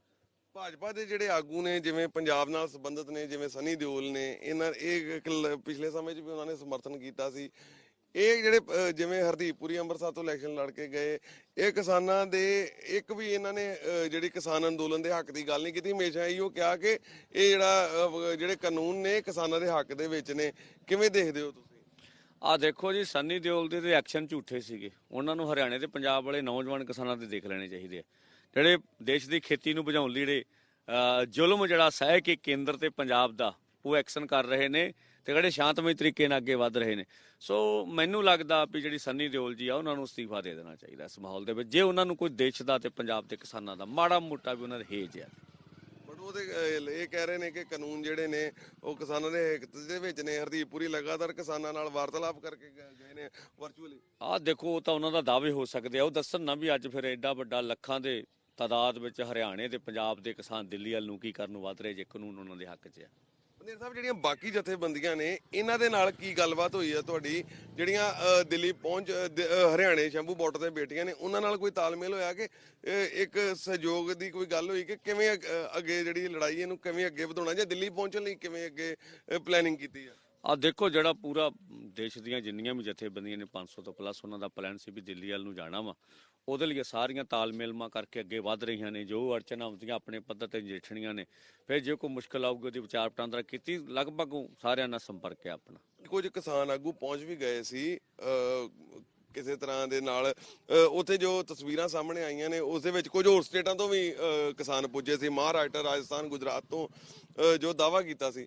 ਭਾਜਪਾ ਦੇ ਜਿਹੜੇ ਆਗੂ ਨੇ ਜਿਵੇਂ ਪੰਜਾਬ ਨਾਲ ਸੰਬੰਧਿਤ ਨੇ ਜਿਵੇਂ ਸਨੀ ਦਿਓਲ ਨੇ ਇਹਨਾਂ ਇਹ ਇੱਕ ਲ- ਪਿਛਲੇ ਸਮੇਂ 'ਚ ਵੀ ਉਹਨਾਂ ਨੇ ਸਮਰਥਨ ਕੀਤਾ ਸੀ। ਇਹ ਜਿਹੜੇ ਅਹ, ਜਿਵੇਂ ਹਰਦੀਪਪੁਰੀ ਅੰਮ੍ਰਿਤਸਰ ਤੋਂ ਇਲੈਕਸ਼ਨ ਲੜ ਕੇ ਗਏ ਇਹ ਕਿਸਾਨਾਂ ਦੇ ਇੱਕ ਵੀ ਇਹਨਾਂ ਨੇ ਜਿਹੜੀ ਕਿਸਾਨ ਅੰਦੋਲਨ ਦੇ ਹੱਕ ਦੀ ਗੱਲ ਨਹੀਂ ਕੀਤੀ ਹਮੇਸ਼ਾ ਇਹੋ ਕਿਹਾ ਕਿ ਇਹ ਜਿਹੜਾ ਜਿਹੜੇ ਕਾਨੂੰਨ ਨੇ ਕਿਸਾਨਾਂ ਦੇ ਹੱਕ ਦੇ ਵਿੱਚ ਨੇ। ਕਿਵੇਂ ਦੇਖਦੇ ਹੋ ਤੁਸੀਂ? ਆ ਦੇਖੋ ਜੀ ਸੰਨੀ ਦਿਓਲ ਦੇ ਰਿਐਕਸ਼ਨ ਝੂਠੇ ਸੀਗੇ। ਉਹਨਾਂ ਨੂੰ ਹਰਿਆਣੇ ਤੇ ਪੰਜਾਬ ਵਾਲੇ ਨੌਜਵਾਨ ਕਿਸਾਨਾਂ ਦੇ ਦੇਖ ਲੈਣੇ ਚਾਹੀਦੇ ਆ। ਜਿਹੜੇ ਦੇਸ਼ ਦੀ ਖੇਤੀ ਨੂੰ ਬਚਾਉਣ ਲਈ ਜਿਹੜੇ ਜ਼ੁਲਮ ਜਿਹੜਾ ਸਹਿ ਕੇ ਕੇਂਦਰ ਤੇ ਪੰਜਾਬ ਦਾ ਉਹ ਐਕਸ਼ਨ ਕਰ ਰਹੇ ਨੇ ਤੇ ਜਿਹੜੇ ਸ਼ਾਂਤਮਈ ਤਰੀਕੇ ਨਾਲ ਅੱਗੇ ਵਧ ਰਹੇ ਨੇ। ਸੋ ਮੈਨੂੰ ਲੱਗਦਾ ਵੀ ਜਿਹੜੀ ਸੰਨੀ ਦਿਓਲ ਜੀ ਆ ਉਹਨਾਂ ਨੂੰ ਅਸਤੀਫਾ ਦੇ ਦੇਣਾ ਚਾਹੀਦਾ ਇਸ ਮਾਹੌਲ ਦੇ ਵਿੱਚ। ਜੇ ਉਹਨਾਂ ਨੂੰ ਕੋਈ ਦੇਸ਼ ਦਾ ਤੇ ਪੰਜਾਬ ਦੇ ਕਿਸਾਨਾਂ ਦਾ ਮਾੜਾ ਮੋਟਾ ਵੀ ਉਹਨਾਂ ਦੇ ਹੇਜ ਆ। ਉਹਦੇ ਇਹ ਕਹਿ ਰਹੇ ਨੇ ਕਿ ਕਾਨੂੰਨ ਜਿਹੜੇ ਨੇ ਉਹ ਕਿਸਾਨਾਂ ਦੇ ਹਿੱਤ ਦੇ ਵਿੱਚ ਨੇ। ਹਰਦੀਪਪੁਰੀ ਲਗਾਤਾਰ ਕਿਸਾਨਾਂ ਨਾਲ ਵਾਰਤਾਲਾਪ ਕਰਕੇ ਗਏ ਗਏ ਨੇ ਵਰਚੁਅਲੀ ਆਹ ਦੇਖੋ ਉਹ ਤਾਂ ਉਹਨਾਂ ਦਾ ਦਾਅਵੇ ਹੋ ਸਕਦੇ ਆ। ਉਹ ਦੱਸਣ ਨਾ ਵੀ ਅੱਜ ਫਿਰ ਐਡਾ ਵੱਡਾ ਲੱਖਾਂ ਦੇ ਤਾਦਾਦ ਵਿੱਚ ਹਰਿਆਣੇ ਤੇ ਪੰਜਾਬ ਦੇ ਕਿਸਾਨ ਦਿੱਲੀ ਵੱਲ ਨੂੰ ਕੀ ਕਰਨ ਨੂੰ ਵਧ ਰਹੇ ਜੇ ਕਾਨੂੰਨ ਉਹਨਾਂ ਦੇ ਹੱਕ 'ਚ ਆ। ਪੰਦੇਰ ਸਾਹਿਬ ਜਿਹੜੀਆਂ ਬਾਕੀ ਜਥੇਬੰਦੀਆਂ ਨੇ ਇਹਨਾਂ ਦੇ ਨਾਲ ਕੀ ਗੱਲਬਾਤ ਹੋਈ ਹੈ ਤੁਹਾਡੀ? ਜਿਹੜੀਆਂ ਅਹ, ਦਿੱਲੀ ਪਹੁੰਚ ਅਹ, ਦ- ਅਹ, ਹਰਿਆਣੇ ਸ਼ੰਭੂ ਬਾਰਡਰ ਤੇ ਬੇਟੀਆਂ ਨੇ ਉਹਨਾਂ ਨਾਲ ਕੋਈ ਤਾਲਮੇਲ ਹੋਇਆ ਕਿ ਅਹ, ਇੱਕ ਸਹਿਯੋਗ ਦੀ ਕੋਈ ਗੱਲ ਹੋਈ ਕਿ ਕਿਵੇਂ ਅੱਗ- ਅੱਗੇ ਜਿਹੜੀ ਲੜਾਈ ਇਹਨੂੰ ਕਿਵੇਂ ਅੱਗੇ ਵਧਾਉਣਾ ਜਾਂ ਦਿੱਲੀ ਪਹੁੰਚਣ ਲਈ ਕਿਵੇਂ ਅੱਗੇ ਪਲੈਨਿੰਗ ਕੀਤੀ ਹੈ ਆ ਦੇਖੋ ਜਿਹੜਾ ਪੂਰਾ ਦੇਸ਼ ਦੀਆਂ ਜਿੰਨੀਆਂ ਵੀ ਜਥੇਬੰਦੀਆਂ ਨੇ 500 ਤੋਂ ਪਲੱਸ ਉਹਨਾਂ ਦਾ ਪਲਾਨ ਸੀ ਵੀ ਦਿੱਲੀ ਵੱਲ ਨੂੰ ਜਾਣਾ ਵਾ। ਉਹਦੇ ਲਈ ਸਾਰੀਆਂ ਤਾਲਮੇਲਮਾਂ ਕਰਕੇ ਅੱਗੇ ਵਧ ਰਹੀਆਂ ਨੇ, ਜੋ ਅੜਚਨਾਂ ਆਉਂਦੀਆਂ ਆਪਣੇ ਪੱਧਰ ਤੇ ਨਜਿੱਠਣੀਆਂ ਨੇ। ਫਿਰ ਜੇ ਕੋਈ ਮੁਸ਼ਕਲ ਆਊਗੀ, ਉਹਦੀ ਵਿਚਾਰ ਵਟਾਂਦਰਾ ਕੀਤੀ, ਲਗਭਗ ਸਾਰਿਆਂ ਨਾਲ ਸੰਪਰਕ ਹੈ ਆਪਣਾ। ਕੁਝ ਕਿਸਾਨ ਆਗੂ ਪਹੁੰਚ ਵੀ ਗਏ ਸੀ ਕਿਸੇ ਤਰ੍ਹਾਂ ਦੇ ਨਾਲ ਉੱਥੇ ਜੋ ਤਸਵੀਰਾਂ ਸਾਹਮਣੇ ਆਈਆਂ ਨੇ, ਉਸ ਦੇ ਵਿੱਚ ਕੁਝ ਹੋਰ ਸਟੇਟਾਂ ਤੋਂ ਵੀ ਕਿਸਾਨ ਪੁੱਜੇ ਸੀ। ਮਹਾਰਾਸ਼ਟਰ, ਰਾਜਸਥਾਨ, ਗੁਜਰਾਤ ਤੋਂ ਜੋ ਦਾਵਾ ਕੀਤਾ ਸੀ।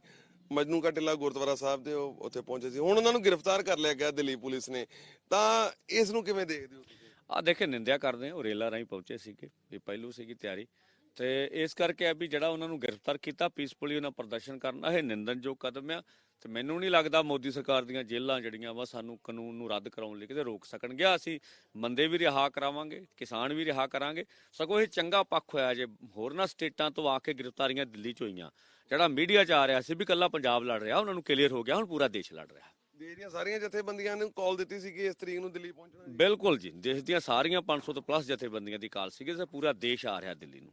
ਮਜਨੂ ਕਾ ਟਿੱਲਾ ਗੁਰਦੁਆਰਾ ਸਾਹਿਬ ਦੇ ਉੱਥੇ ਪਹੁੰਚੇ ਸੀ। ਹੁਣ ਉਹਨਾਂ ਨੂੰ ਗ੍ਰਿਫਤਾਰ ਕਰ ਲਿਆ ਗਿਆ ਦਿੱਲੀ ਪੁਲਿਸ ਨੇ। ਤਾਂ ਇਸ ਨੂੰ ਕਿਵੇਂ ਦੇਖਦੇ ਹੋ ਆ ਦੇਖੇ, ਨਿੰਦਿਆ ਕਰਦੇ ਉਹ ਰੇਲਾ ਰਾਹੀਂ ਪਹੁੰਚੇ ਸੀਗੇ ਇਹ ਪਹਿਲੂ ਸੀਗੀ ਤਿਆਰੀ। ਤੇ ਇਸ ਕਰਕੇ ਆ ਵੀ ਜਿਹੜਾ ਉਹਨਾਂ ਨੂੰ ਗ੍ਰਿਫਤਾਰ ਕੀਤਾ ਪੀਸਫੁਲੀ ਉਹਨਾਂ ਪ੍ਰਦਰਸ਼ਨ ਕਰਨਾ ਇਹ ਨਿੰਦਨਯੋਗ ਕਦਮ ਆ। ਤੇ ਮੈਨੂੰ ਨਹੀਂ ਲੱਗਦਾ ਮੋਦੀ ਸਰਕਾਰ ਦੀਆਂ ਜੇਲ੍ਹਾਂ ਜਿਹੜੀਆਂ ਵਾ, ਸਾਨੂੰ ਕਾਨੂੰਨ ਨੂੰ ਰੱਦ ਕਰਾਉਣ ਲਈ ਕਿਤੇ ਰੋਕ ਸਕਣਗੇ ਅਸੀਂ ਬੰਦੇ ਵੀ ਰਿਹਾ ਕਰਾਵਾਂਗੇ, ਕਿਸਾਨ ਵੀ ਰਿਹਾ ਕਰਾਂਗੇ। ਸਗੋਂ ਇਹ ਚੰਗਾ ਪੱਖ ਹੋਇਆ ਜੇ ਹੋਰਨਾਂ ਸਟੇਟਾਂ ਤੋਂ ਆ ਕੇ ਗ੍ਰਿਫਤਾਰੀਆਂ ਦਿੱਲੀ 'ਚ ਹੋਈਆਂ। ਜਿਹੜਾ ਮੀਡੀਆ 'ਚ ਆ ਰਿਹਾ ਸੀ ਵੀ ਕੱਲਾ ਪੰਜਾਬ ਲੜ ਰਿਹਾ, ਉਹਨਾਂ ਨੂੰ ਕਲੀਅਰ ਹੋ ਗਿਆ, ਹੁਣ ਪੂਰਾ ਦੇਸ਼ ਲੜ ਰਿਹਾ। ਦੇਸ਼ ਦੀਆਂ ਸਾਰੀਆਂ ਜਥੇਬੰਦੀਆਂ ਨੂੰ ਕਾਲ ਦਿੱਤੀ ਸੀ ਕਿ ਇਸ ਤਰੀਕ ਨੂੰ ਦਿੱਲੀ ਪਹੁੰਚਣਾ ਬਿਲਕੁਲ ਜੀ, ਦੇਸ਼ ਦੀਆਂ ਸਾਰੀਆਂ 500 ਤੋਂ ਪਲੱਸ ਜਥੇਬੰਦੀਆਂ ਦੀ ਕਾਲ ਸੀਗੀ ਤੇ ਪੂਰਾ ਦੇਸ਼ ਆ ਰਿਹਾ ਦਿੱਲੀ ਨੂੰ।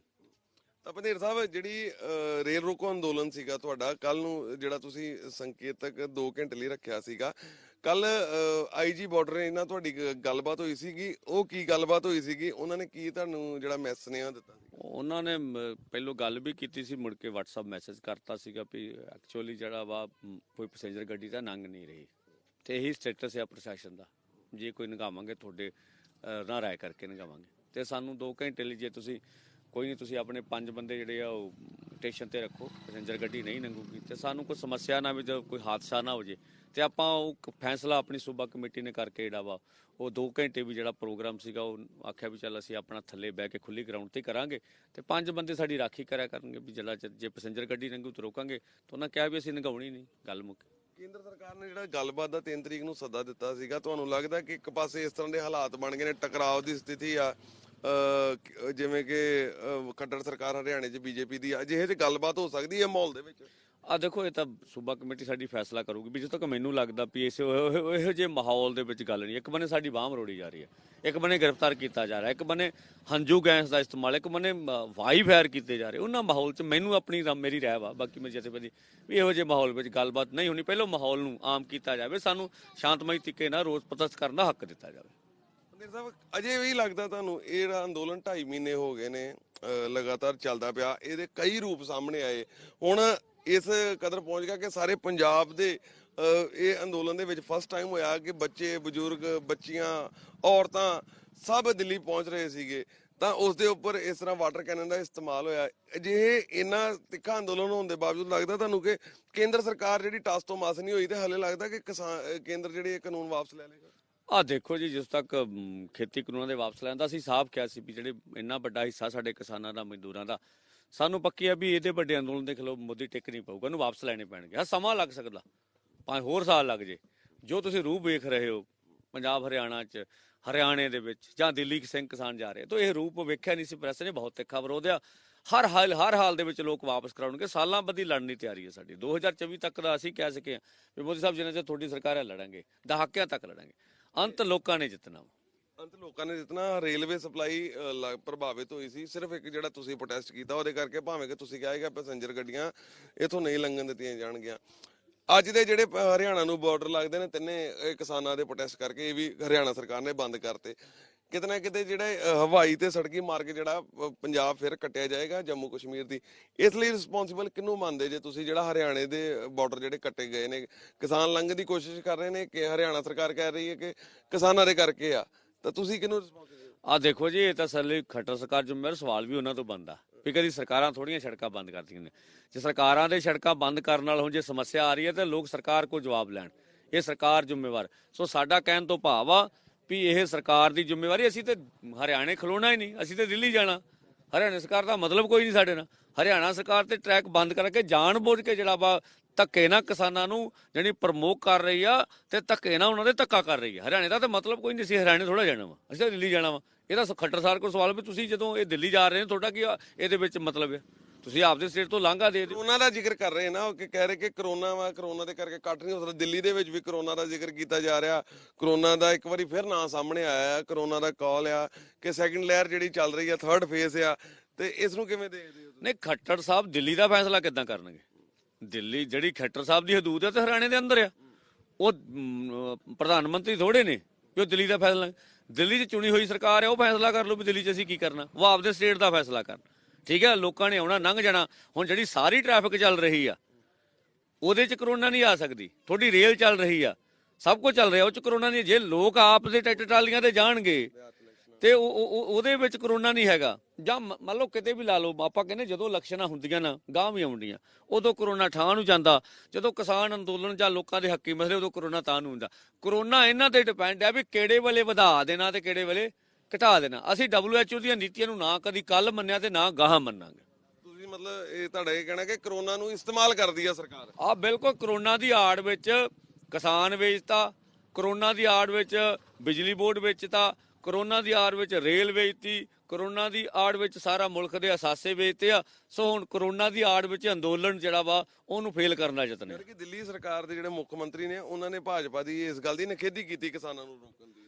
ਤਾਂ ਪੰਦੇਰ ਸਾਹਿਬ ਜਿਹੜੀ ਰੇਲ ਰੋਕੋ ਅੰਦੋਲਨ ਸੀਗਾ ਤੁਹਾਡਾ ਕੱਲ ਨੂੰ ਜਿਹੜਾ ਤੁਸੀਂ ਸੰਕੇਤਕ 2 ਘੰਟੇ ਲਈ ਰੱਖਿਆ ਸੀਗਾ ਕੱਲ ਆਈਜੀ ਬਾਰਡਰ ਇਹਨਾਂ ਤੁਹਾਡੀ ਗੱਲਬਾਤ ਹੋਈ ਸੀਗੀ। ਉਹ ਕੀ ਗੱਲਬਾਤ ਹੋਈ ਸੀਗੀ? ਉਹਨਾਂ ਨੇ ਕੀ ਤੁਹਾਨੂੰ ਜਿਹੜਾ ਮੈਸੇਜ ਨੇ ਦਿੱਤਾ ਸੀ ਉਹਨਾਂ ਨੇ ਮ, ਗੱਲ ਵੀ ਕੀਤੀ ਸੀ ਮੁੜ ਕੇ WhatsApp ਮੈਸੇਜ ਕਰਤਾ ਸੀਗਾ ਵੀ ਐਕਚੁਅਲੀ ਜਿਹੜਾ ਵਾ ਕੋਈ ਪੈਸੇਂਜਰ ਗੱਡੀ ਦਾ ਨੰਗ ਨਹੀਂ ਰਹੀ। ਤੇ ਇਹੀ ਸਟੇਟਸ ਹੈ ਪ੍ਰਸ਼ਾਸਨ ਦਾ। ਜੇ ਕੋਈ ਨਗਾਵਾਂਗੇ ਤੁਹਾਡੇ ਨਾਲ ਰਾਏ ਕਰਕੇ ਨਗਾਵਾਂਗੇ। ਤੇ ਸਾਨੂੰ 2 ਘੰਟੇ ਲਈ ਜੇ ਤੁਸੀਂ ਕੋਈ ਨਹੀਂ, ਤੁਸੀਂ ਆਪਣੇ ਪੰਜ ਬੰਦੇ ਜਿਹੜੇ ਆ ਉਹ ਸਟੇਸ਼ਨ ਤੇ ਰੱਖੋ ਪੈਸੇਂਜਰ ਗੱਡੀ ਨਹੀਂ ਲੰਘੂਗੀ ਤੇ ਸਾਨੂੰ ਕੋਈ ਸਮੱਸਿਆ ਨਾ ਵੀ ਕੋਈ ਹਾਦਸਾ ਨਾ ਹੋ ਜੇ ਤੇ ਆਪਾਂ ਉਹ ਫੈਸਲਾ ਆਪਣੀ ਸੂਬਾ ਕਮੇਟੀ ਨੇ ਕਰਕੇ ਜਿਹੜਾ ਵਾ, ਉਹ 2 ਘੰਟੇ ਵੀ ਜਿਹੜਾ ਪ੍ਰੋਗਰਾਮ ਸੀਗਾ, ਉਹ ਆਖਿਆ ਵੀ ਚੱਲ ਅਸੀਂ ਆਪਣਾ ਥੱਲੇ ਬਹਿ ਕੇ ਖੁੱਲੀ ਗਰਾਊਂਡ ਤੇ ਕਰਾਂਗੇ ਤੇ ਪੰਜ ਬੰਦੇ ਸਾਡੀ ਰਾਖੀ ਕਰਿਆ ਕਰਨਗੇ ਵੀ ਜਿਹੜਾ ਜੇ- ਜੇ ਪੈਸੇਂਜਰ ਗੱਡੀ ਲੰਘੂ ਤਾਂ ਰੋਕਾਂਗੇ ਤਾਂ ਉਹਨਾਂ ਕਿਹਾ ਵੀ ਅਸੀਂ ਲੰਘਾਉਣੀ ਨਹੀਂ, ਗੱਲ ਮੁੱਕ ਕੇਂਦਰ ਸਰਕਾਰ ਨੇ ਜਿਹੜਾ ਗੱਲਬਾਤ ਦਾ 3 ਤਰੀਕ ਨੂੰ ਸੱਦਾ ਦਿੱਤਾ ਸੀਗਾ, ਤੁਹਾਨੂੰ ਲੱਗਦਾ ਕਿ ਇੱਕ ਪਾਸੇ ਇਸ ਤਰ੍ਹਾਂ ਦੇ ਹਾਲਾਤ ਬਣ ਗਏ ਨੇ ਟਕਰਾਅ ਦੀ ਸਥਿਤੀ ਆ ਜਿਵੇਂ ਕਿ ਅਹ, ਸਰਕਾਰ ਹਰਿਆਣੇ 'ਚ ਬੀਜੇਪੀ ਦੀ ਅਜਿਹੇ 'ਚ ਗੱਲਬਾਤ ਹੋ ਸਕਦੀ ਹੈ ਮਾਹੌਲ ਦੇ ਵਿੱਚ? ਆ ਦੇਖੋ ਇਹ ਤਾਂ ਸੂਬਾ ਕਮੇਟੀ ਸਾਡੀ ਫੈਸਲਾ ਕਰੂਗੀ ਵੀ ਜਦੋਂ ਤੱਕ ਮੈਨੂੰ ਲੱਗਦਾ ਵੀ ਇਸ ਇਹੋ ਜਿਹੇ ਮਾਹੌਲ ਦੇ ਵਿੱਚ ਗੱਲ ਨਹੀਂ ਇੱਕ ਬੰਨੇ ਸਾਡੀ ਬਾਹ ਮਰੋੜੀ ਜਾ ਰਹੀ ਹੈ ਇੱਕ ਬੰਨੇ ਗ੍ਰਿਫਤਾਰ ਕੀਤਾ ਜਾ ਰਿਹਾ ਇੱਕ ਬੰਨੇ ਹੰਝੂ ਗੈਸ ਦਾ ਇਸਤੇਮਾਲ ਇੱਕ ਬੰਨੇ ਵਾਈ ਫਾਇਰ ਕੀਤੇ ਜਾ ਰਹੇ ਉਹਨਾਂ ਮਾਹੌਲ 'ਚ ਮੈਨੂੰ ਆਪਣੀ ਮੇਰੀ ਰਾਏ ਵਾ ਬਾਕੀ ਮੇਰੇ ਜਥੇਬੰਦੀ ਵੀ ਇਹੋ ਜਿਹੇ ਮਾਹੌਲ ਵਿੱਚ ਗੱਲਬਾਤ ਨਹੀਂ ਹੋਣੀ ਪਹਿਲਾਂ ਮਾਹੌਲ ਨੂੰ ਆਮ ਕੀਤਾ ਜਾਵੇ ਸਾਨੂੰ ਸ਼ਾਂਤਮਈ ਤਰੀਕੇ ਨਾਲ ਰੋਸ ਪ੍ਰਦਰਸ਼ਨ ਕਰਨ ਦਾ ਹੱਕ ਦਿੱਤਾ ਜਾਵੇ। ਮੰਦਿਰ ਸਾਹਿਬ, ਅਜੇ ਵੀ ਲੱਗਦਾ ਤੁਹਾਨੂੰ ਇਹ ਜਿਹੜਾ ਅੰਦੋਲਨ 2.5 ਮਹੀਨੇ ਹੋ ਗਏ ਨੇ ਲਗਾਤਾਰ ਚੱਲਦਾ ਪਿਆ, ਇਹਦੇ ਕਈ ਰੂਪ ਸਾਹਮਣੇ ਆਏ। ਹੁਣ ਇਸ ਕਦਰ ਪਹੁੰਚ ਗਿਆ ਕਿ ਸਾਰੇ ਪੰਜਾਬ ਦੇ ਇਹ ਅੰਦੋਲਨ ਦੇ ਵਿੱਚ ਫਸਟ ਟਾਈਮ ਹੋਇਆ ਕਿ ਬੱਚੇ, ਬਜ਼ੁਰਗ, ਬੱਚੀਆਂ, ਔਰਤਾਂ ਸਭ ਦਿੱਲੀ ਪਹੁੰਚ ਰਹੇ ਸੀਗੇ। ਤਾਂ ਉਸ ਦੇ ਉੱਪਰ ਇਸ ਤਰ੍ਹਾਂ ਵਾਟਰ ਕੈਨਨ ਦਾ ਇਸਤੇਮਾਲ ਹੋਇਆ। ਅਜਿਹੇ ਇੰਨਾ ਤਿੱਖਾ ਅੰਦੋਲਨ ਹੋਣ ਦੇ ਬਾਵਜੂਦ ਲੱਗਦਾ ਤੁਹਾਨੂੰ ਕਿ ਕੇਂਦਰ ਸਰਕਾਰ ਜਿਹੜੀ ਟਾਸ ਤੋਂ ਮਾਸ ਨਹੀਂ ਹੋਈ, ਤੇ ਹਲੇ ਲੱਗਦਾ ਕਿ ਕਿਸਾਨ ਕੇਂਦਰ ਜਿਹੜੇ ਇਹ ਕਾਨੂੰਨ ਵਾਪਸ ਲੈ ਲੇਗਾ ਆ ਦੇਖੋ ਜੀ, ਜਿਸ ਤੱਕ ਖੇਤੀ ਕਾਨੂੰਨਾਂ ਦੇ ਵਾਪਸ ਲੈਣ ਦਾ ਅਸੀਂ ਸਾਫ਼ ਕਿਹਾ ਸੀ ਵੀ ਜਿਹੜੇ ਇੰਨਾ ਵੱਡਾ ਹਿੱਸਾ ਸਾਡੇ ਕਿਸਾਨਾਂ ਦਾ, ਮਜ਼ਦੂਰਾਂ ਦਾ, ਸਾਨੂੰ ਪੱਕੀ ਆ ਵੀ ਇਹਦੇ ਵੱਡੇ ਅੰਦੋਲਨ ਦੇ ਖਿਲਾਫ ਮੋਦੀ ਟਿਕ ਨਹੀਂ ਪਊਗਾ, ਇਹਨੂੰ ਵਾਪਸ ਲੈਣੇ ਪੈਣਗੇ। ਹਾਂ ਸਮਾਂ ਲੱਗ ਸਕਦਾ ਪੰਜ ਹੋਰ ਸਾਲ ਲੱਗ ਜੇ। ਜੋ ਤੁਸੀਂ ਰੂਪ ਵੇਖ ਰਹੇ ਹੋ, ਪੰਜਾਬ, ਹਰਿਆਣਾ ਚ, ਹਰਿਆਣੇ ਦੇ ਵਿੱਚ ਜਾਂ ਦਿੱਲੀ ਸਿੰਘ ਕਿਸਾਨ ਜਾ ਰਹੇ, ਤਾਂ ਇਹ ਰੂਪ ਵੇਖਿਆ ਨਹੀਂ ਸੀ, ਪ੍ਰੈਸ ਨੇ ਬਹੁਤ ਤਿੱਖਾ ਵਿਰੋਧ ਆ। ਹਰ ਹਾਲ ਹਰ ਹਾਲ ਦੇ ਵਿੱਚ ਲੋਕ ਵਾਪਸ ਕਰਾਉਣਗੇ, ਸਾਲਾਂ ਬੱਧੀ ਲੜਨ ਦੀ ਤਿਆਰੀ ਹੈ ਸਾਡੀ। 2024 ਤੱਕ ਦਾ ਅਸੀਂ ਕਹਿ ਸਕੇ ਹਾਂ ਵੀ ਮੋਦੀ ਸਾਹਿਬ, ਜਿੰਨਾ 'ਚ ਤੁਹਾਡੀ ਸਰਕਾਰ ਹੈ, ਲੜਾਂਗੇ, ਦਹਾਕਿਆਂ ਤੱਕ ਲੜਾਂਗੇ। ਅੰਤ ਲੋਕਾਂ ਨੇ ਜਿੱਤਣਾ ਅੰਤ ਲੋਕਾਂ ਨੇ ਜਿਤਨਾ ਰੇਲਵੇ ਸਪਲਾਈ ਪ੍ਰਭਾਵਿਤ ਹੋਈ ਸੀ। ਸਿਰਫ ਇੱਕ ਜਿਹੜਾ ਤੁਸੀਂ ਪ੍ਰੋਟੈਸਟ ਕੀਤਾ, ਉਹਦੇ ਕਰਕੇ ਭਾਵੇਂ ਕਿ ਤੁਸੀਂ ਕਿਹਾ ਹੈਗਾ ਪੈਸੇਂਜਰ ਗੱਡੀਆਂ ਇਥੋਂ ਨਹੀਂ ਲੰਘਣ ਦਿੱਤੀਆਂ ਜਾਣਗੀਆਂ। ਅੱਜ ਦੇ ਜਿਹੜੇ ਹਰਿਆਣਾ ਨੂੰ ਬਾਰਡਰ ਲੱਗਦੇ ਨੇ, ਤਿੰਨੇ ਕਿਸਾਨਾਂ ਦੇ ਪ੍ਰੋਟੈਸਟ ਕਰਕੇ ਇਹ ਵੀ ਹਰਿਆਣਾ ਸਰਕਾਰ ਨੇ ਬੰਦ ਕਰਤੇ। ਕਿਤੇ ਨਾ ਕਿਤੇ ਜਿਹੜੇ ਹਵਾਈ ਤੇ ਸੜਕੀ ਮਾਰਗ ਜਿਹੜਾ ਪੰਜਾਬ ਫਿਰ ਕੱਟਿਆ ਜਾਏਗਾ ਜੰਮੂ ਕਸ਼ਮੀਰ ਦੀ। ਇਸ ਲਈ ਰਿਸਪੌਂਸਿਬਲ ਕਿਹਨੂੰ ਮੰਨਦੇ ਜੇ ਤੁਸੀਂ ਜਿਹੜਾ ਹਰਿਆਣੇ ਦੇ ਬਾਰਡਰ ਜਿਹੜੇ ਕੱਟੇ ਗਏ ਨੇ? ਕਿਸਾਨ ਲੰਘਣ ਦੀ ਕੋਸ਼ਿਸ਼ ਕਰ ਰਹੇ ਨੇ ਕਿ ਹਰਿਆਣਾ ਸਰਕਾਰ ਕਹਿ ਰਹੀ ਹੈ ਕਿ ਕਿਸਾਨਾਂ ਦੇ ਕਰਕੇ ਆ? ਤਾਂ ਤੁਸੀਂ ਕਿਹਨੂੰ ਰਿਸਪੌਂਸਿਬਲ ਆ ਦੇਖੋ ਜੀ, ਇਹ ਤਾਂ ਸਰਲੀ ਖੱਟਰ ਸਰਕਾਰ ਜ਼ਿੰਮੇਵਾਰ ਸਵਾਲ ਵੀ ਉਹਨਾਂ ਤੋਂ ਬਣਦਾ। ਵੀ ਕਦੀ ਸਰਕਾਰਾਂ ਥੋੜੀਆਂ ਸੜਕਾਂ ਬੰਦ ਕਰਦੀਆਂ ਨੇ। ਜੇ ਸਰਕਾਰਾਂ ਦੇ ਸੜਕਾਂ ਬੰਦ ਕਰਨ ਨਾਲ ਹੁਣ ਜੇ ਸਮੱਸਿਆ ਆ ਰਹੀ ਹੈ ਤਾਂ ਲੋਕ ਸਰਕਾਰ ਕੋਲ ਜਵਾਬ ਲੈਣ। ਇਹ ਸਰਕਾਰ ਜ਼ਿੰਮੇਵਾਰ। ਸੋ ਸਾਡਾ ਕਹਿਣ ਤੋਂ ਭਾਵ ਆ ਵੀ ਇਹ ਸਰਕਾਰ ਦੀ ਜ਼ਿੰਮੇਵਾਰੀ, ਅਸੀਂ ਤੇ ਹਰਿਆਣੇ ਖਲੋਣਾ ਹੀ ਨਹੀਂ, ਅਸੀਂ ਤੇ ਦਿੱਲੀ ਜਾਣਾ। ਹਰਿਆਣਾ ਸਰਕਾਰ ਦਾ ਮਤਲਬ ਕੋਈ ਨਹੀਂ ਸਾਡੇ ਨਾਲ। ਹਰਿਆਣਾ ਸਰਕਾਰ ਤੇ ਟਰੈਕ ਬੰਦ ਕਰਕੇ ਜਾਣ ਬੁੱਝ ਕੇ ਜਿਹੜਾ ਵਾ ਧੱਕੇ ਨਾਲ ਕਿਸਾਨਾਂ ਨੂੰ ਜਿਹੜੀ ਪ੍ਰਮੋਕ ਕਰ ਰਹੀ ਆ ਤੇ ਧੱਕੇ ਨਾਲ ਉਹਨਾਂ ਦੇ ਧੱਕਾ ਕਰ ਰਹੀ ਆ। ਹਰਿਆਣੇ ਦਾ ਤਾਂ ਮਤਲਬ ਕੋਈ ਨਹੀਂ ਸੀ, ਹਰਿਆਣੇ ਥੋੜਾ ਜਾਣਾ ਵਾ। ਅਸੀਂ ਤਾਂ ਦਿੱਲੀ ਜਾਣਾ ਵਾ। ਇਹਦਾ ਖੱਟਰ ਸਾਰ ਕੋਲ ਸਵਾਲ ਵੀ ਤੁਸੀਂ ਜਦੋਂ ਇਹ ਦਿੱਲੀ ਜਾ ਰਹੇ ਹੋ, ਤੁਹਾਡਾ ਕੀ ਇਹਦੇ ਵਿੱਚ ਮਤਲਬ ਹੈ ਤੁਸੀਂ ਆਪਦੇ ਸਟੇਟ ਤੋਂ ਲਾਂਘਾ ਦੇ ਦਿਓ। ਕਰੋਨਾ ਦਾ ਜ਼ਿਕਰ ਕਰ ਰਹੇ ਨਾ ਉਹ ਕਿ ਕਹਿ ਰਹੇ ਕਿ ਕਰੋਨਾ ਵਾ ਕਰੋਨਾ ਦੇ ਕਰਕੇ ਕੱਟ ਨਹੀਂ ਹੋ ਸਕਦਾ। ਦਿੱਲੀ ਦੇ ਵਿੱਚ ਵੀ ਕਰੋਨਾ ਦਾ ਜ਼ਿਕਰ ਕੀਤਾ ਜਾ ਰਿਹਾ। ਕਰੋਨਾ ਦਾ ਇੱਕ ਵਾਰੀ ਫਿਰ ਨਾਂ ਸਾਹਮਣੇ ਆਇਆ ਹੈ ਕਰੋਨਾ ਦਾ ਕਾਲ ਆ ਕਿ ਸੈਕੰਡ ਲੇਅਰ ਜਿਹੜੀ ਚੱਲ ਰਹੀ ਆ ਥਰਡ ਫੇਜ਼ ਆ। ਤੇ ਇਸ ਨੂੰ ਕਿਵੇਂ ਦੇਖਦੇ ਹੋ ਤੁਸੀਂ? ਨਹੀਂ ਖੱਟਰ ਸਾਹਿਬ ਦਿੱਲੀ ਦਾ ਫੈਸਲਾ ਕਿੱਦਾਂ ਕਰਨਗੇ? ਦਿੱਲੀ ਜਿਹੜੀ ਖੱਟਰ ਸਾਹਿਬ ਦੀ ਹਦੂਦ ਹੈ ਤੇ ਹਰਿਆਣੇ ਦੇ ਅੰਦਰ ਆ। ਉਹ ਪ੍ਰਧਾਨ ਮੰਤਰੀ ਥੋੜੇ ਨੇ ਕਿ ਉਹ ਦਿੱਲੀ ਦਾ ਫੈਸਲਾ ਦਿੱਲੀ 'ਚ ਚੁਣੀ ਹੋਈ ਸਰਕਾਰ ਹੈ ਉਹ ਫੈਸਲਾ ਕਰ ਲਓ ਵੀ ਦਿੱਲੀ 'ਚ ਅਸੀਂ ਕੀ ਕਰਨਾ। ਉਹ ਆਪਦੇ ਸਟੇਟ ਦਾ ਫੈਸਲਾ ਕਰਨ। ਠੀਕ ਹੈ ਲੋਕਾਂ ਨੇ ਆਉਣਾ, ਲੰਘ ਜਾਣਾ। ਹੁਣ ਜਿਹੜੀ ਸਾਰੀ ਟ੍ਰੈਫਿਕ ਚੱਲ ਰਹੀ ਆ, ਉਹਦੇ 'ਚ ਕਰੋਨਾ ਨਹੀਂ ਆ ਸਕਦੀ। ਤੁਹਾਡੀ ਰੇਲ ਚੱਲ ਰਹੀ ਆ, ਸਭ ਕੁਝ ਚੱਲ ਰਿਹਾ, ਉਹ 'ਚ ਕਰੋਨਾ ਨਹੀਂ। ਜੇ ਲੋਕ ਆਪ ਦੇ ਟਰੈਕਟਰ ਟਰਾਲੀਆਂ ਤੇ ਜਾਣਗੇ, ਤੇ ਉਹਦੇ ਵਿੱਚ ਕਰੋਨਾ ਨਹੀਂ ਹੈਗਾ। ਜਾਂ ਮ- ਮੰਨ ਲਓ ਕਿਤੇ ਵੀ ਲਾ ਲਓ, ਆਪਾਂ ਕਹਿੰਦੇ ਜਦੋਂ ਇਲੈਕਸ਼ਨਾਂ ਹੁੰਦੀਆਂ ਨਾ ਗਾਂ ਵੀ ਆਉਂਦੀਆਂ, ਉਦੋਂ ਕਰੋਨਾ ਠਾਂ ਨੂੰ ਜਾਂਦਾ। ਜਦੋਂ ਕਿਸਾਨ ਅੰਦੋਲਨ ਜਾਂ ਲੋਕਾਂ ਦੇ ਹੱਕੀ ਮਸਲੇ, ਉਦੋਂ ਕਰੋਨਾ ਤਾਂ ਨੂੰ ਹੁੰਦਾ। ਕਰੋਨਾ ਇਹਨਾਂ ਤੇ ਡਿਪੈਂਡ ਹੈ ਵੀ ਕਿਹੜੇ ਵੇਲੇ ਵਧਾ ਦੇਣਾ ਤੇ ਕਿਹੜੇ ਵੇਲੇ ਘਟਾ ਦੇਣਾ। ਅਸੀਂ WHO ਦੀਆਂ ਨੀਤੀਆਂ ਨੂੰ ਨਾ ਕਦੀ ਕੱਲ ਮੰਨਿਆ ਤੇ ਨਾ ਗਾਹਾਂ ਮੰਨਾਂਗੇ। ਤੁਸੀਂ ਮਤਲਬ ਇਹ ਤੁਹਾਡਾ ਇਹ ਕਹਿਣਾ ਕਿ ਕਰੋਨਾ ਨੂੰ ਇਸਤੇਮਾਲ ਕਰਦੀ ਆ ਸਰਕਾਰ। ਆ ਬਿਲਕੁਲ ਕਰੋਨਾ ਦੀ ਆੜ ਵਿੱਚ ਕਿਸਾਨ ਵੇਚਤਾ ਕਰੋਨਾ ਦੀ ਆੜ ਵਿੱਚ ਬਿਜਲੀ ਬੋਰਡ ਵੇਚਤਾ ਕਰੋਨਾ ਦੀ ਆੜ ਵਿੱਚ ਰੇਲ ਵੇਚਤੀ ਕਰੋਨਾ ਦੀ ਆੜ ਵਿੱਚ ਸਾਰਾ ਮੁਲਕ ਦੇ ਅਸਾਸੇ ਵੇਚਤੇ ਆ। ਸੋ ਹੁਣ ਕਰੋਨਾ ਦੀ ਆੜ ਵਿੱਚ ਅੰਦੋਲਨ ਜਿਹੜਾ ਵਾ ਉਹਨੂੰ ਫੇਲ ਕਰਨ ਦਾ ਯਤਨ ਹੈ। ਕਿ ਦਿੱਲੀ ਸਰਕਾਰ ਦੇ ਜਿਹੜੇ ਮੁੱਖ ਮੰਤਰੀ ਨੇ ਉਹਨਾਂ ਨੇ ਭਾਜਪਾ ਦੀ ਇਸ ਗੱਲ ਦੀ ਨਿਖੇਧੀ ਕੀਤੀ ਕਿਸਾਨਾਂ ਨੂੰ ਰੋਕਣ ਦੀ।